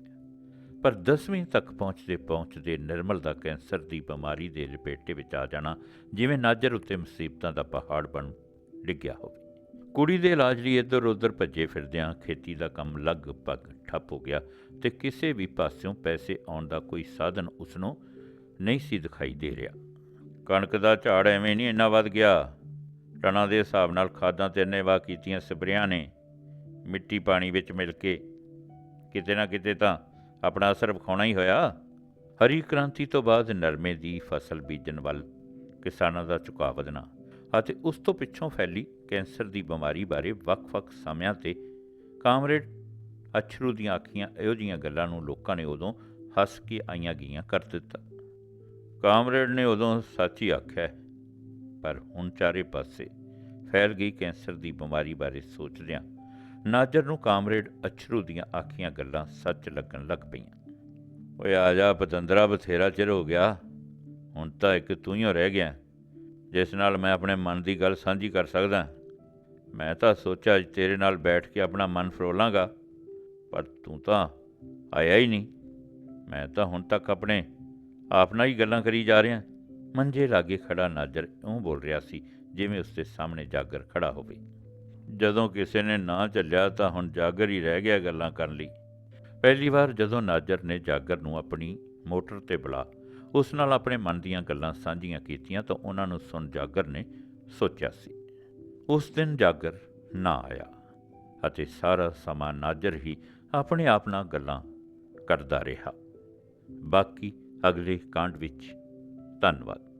ਪਰ 10ਵੀਂ ਤੱਕ ਪਹੁੰਚਦੇ ਪਹੁੰਚਦੇ ਨਿਰਮਲ ਦਾ ਕੈਂਸਰ ਦੀ ਬਿਮਾਰੀ ਦੇ ਲਪੇਟੇ ਵਿੱਚ ਆ ਜਾਣਾ ਜਿਵੇਂ ਨਾਜਰ ਉੱਤੇ ਮੁਸੀਬਤਾਂ ਦਾ ਪਹਾੜ ਬਣ ਡਿੱਗਿਆ ਹੋਵੇ। ਕੁੜੀ ਦੇ ਇਲਾਜ ਲਈ ਇੱਧਰ ਉੱਧਰ ਭੱਜੇ ਫਿਰਦਿਆਂ ਖੇਤੀ ਦਾ ਕੰਮ ਲਗਭਗ ਠੱਪ ਹੋ ਗਿਆ ਤੇ ਕਿਸੇ ਵੀ ਪਾਸਿਓਂ ਪੈਸੇ ਆਉਣ ਦਾ ਕੋਈ ਸਾਧਨ ਉਸ ਨੂੰ ਨਹੀਂ ਸੀ ਦਿਖਾਈ ਦੇ ਰਿਹਾ। ਕਣਕ ਦਾ ਝਾੜ ਐਵੇਂ ਨਹੀਂ ਇੰਨਾ ਵੱਧ ਗਿਆ। ਟਨਾਂ ਦੇ ਹਿਸਾਬ ਨਾਲ ਖਾਦਾਂ ਤੇ ਇੰਨੇ ਕੀਤੀਆਂ ਸਪਰੇਆਂ ਨੇ। ਮਿੱਟੀ ਪਾਣੀ ਵਿੱਚ ਮਿਲ ਕੇ ਕਿਤੇ ਨਾ ਕਿਤੇ ਤਾਂ ਆਪਣਾ ਅਸਰ ਵਿਖਾਉਣਾ ਹੀ ਹੋਇਆ। ਹਰੀ ਕ੍ਰਾਂਤੀ ਤੋਂ ਬਾਅਦ ਨਰਮੇ ਦੀ ਫਸਲ ਬੀਜਣ ਵੱਲ ਕਿਸਾਨਾਂ ਦਾ ਝੁਕਾਅ ਵਧਣਾ ਅਤੇ ਉਸ ਤੋਂ ਪਿੱਛੋਂ ਫੈਲੀ ਕੈਂਸਰ ਦੀ ਬਿਮਾਰੀ ਬਾਰੇ ਵੱਖ-ਵੱਖ ਸਮਿਆਂ ਤੇ ਕਾਮਰੇਡ ਅਛਰੂ ਦੀਆਂ ਅੱਖੀਆਂ ਇਹੋ ਜੀਆਂ ਗੱਲਾਂ ਨੂੰ ਲੋਕਾਂ ਨੇ ਉਦੋਂ ਹੱਸ ਕੇ ਆਈਆਂ ਗਈਆਂ ਕਰ ਦਿੱਤਾ। ਕਾਮਰੇਡ ਨੇ ਉਦੋਂ ਸੱਚ ਹੀ ਆਖਿਆ, ਪਰ ਹੁਣ ਚਾਰੇ ਪਾਸੇ ਫੈਲ ਗਈ ਕੈਂਸਰ ਦੀ ਬਿਮਾਰੀ ਬਾਰੇ ਸੋਚਦਿਆਂ ਨਾਜਰ ਨੂੰ ਕਾਮਰੇਡ ਅਛਰੂ ਦੀਆਂ ਆਖੀਆਂ ਗੱਲਾਂ ਸੱਚ ਲੱਗਣ ਲੱਗ ਪਈਆਂ। ਓਏ ਆ ਜਾ ਪਤੰਦਰਾ, ਬਥੇਰਾ ਚਿਰ ਹੋ ਗਿਆ। ਹੁਣ ਤਾਂ ਇੱਕ ਤੂੰ ਹੀ ਰਹਿ ਗਿਆ। ਜਿਸ ਨਾਲ ਮੈਂ ਆਪਣੇ ਮਨ ਦੀ ਗੱਲ ਸਾਂਝੀ ਕਰ ਸਕਦਾ। ਮੈਂ ਤਾਂ ਸੋਚਿਆ ਅੱਜ ਤੇਰੇ ਨਾਲ ਬੈਠ ਕੇ ਆਪਣਾ ਮਨ ਫਰੋਲਾਂਗਾ, ਪਰ ਤੂੰ ਤਾਂ ਆਇਆ ਹੀ ਨਹੀਂ। ਮੈਂ ਤਾਂ ਹੁਣ ਤੱਕ ਆਪਣੇ ਆਪ ਨਾਲ ਹੀ ਗੱਲਾਂ ਕਰੀ ਜਾ ਰਿਹਾ। ਮੰਜੇ ਲਾਗੇ ਖੜਾ ਨਾਜਰ ਇਉਂ ਬੋਲ ਰਿਹਾ ਸੀ, ਜਿਵੇਂ ਉਸ ਦੇ ਸਾਹਮਣੇ ਜਾਗਰ ਖੜਾ ਹੋਵੇ। ਜਦੋਂ ਕਿਸੇ ਨੇ ਨਾ ਚੱਲਿਆ ਤਾਂ ਹੁਣ ਜਾਗਰ ਹੀ ਰਹਿ ਗਿਆ ਗੱਲਾਂ ਕਰਨ ਲਈ। ਪਹਿਲੀ ਵਾਰ ਜਦੋਂ ਨਾਜਰ ਨੇ ਜਾਗਰ ਨੂੰ ਆਪਣੀ ਮੋਟਰ ਤੇ ਬੁਲਾ, ਉਸ ਨਾਲ ਆਪਣੇ ਮਨ ਦੀਆਂ ਗੱਲਾਂ ਸਾਂਝੀਆਂ ਕੀਤੀਆਂ ਤਾਂ ਉਹਨਾਂ ਨੂੰ ਸੁਣ ਜਾਗਰ ਨੇ ਸੋਚਿਆ ਸੀ। ਉਸ ਦਿਨ ਜਾਗਰ ਨਾ ਆਇਆ ਅਤੇ ਸਾਰਾ ਸਮਾਂ ਨਾਜਰ ਹੀ ਆਪਣੇ ਆਪ ਨਾਲ ਗੱਲਾਂ ਕਰਦਾ ਰਿਹਾ। ਬਾਕੀ ਅਗਲੇ ਕਾਂਡ ਵਿੱਚ ਧੰਨਵਾਦ।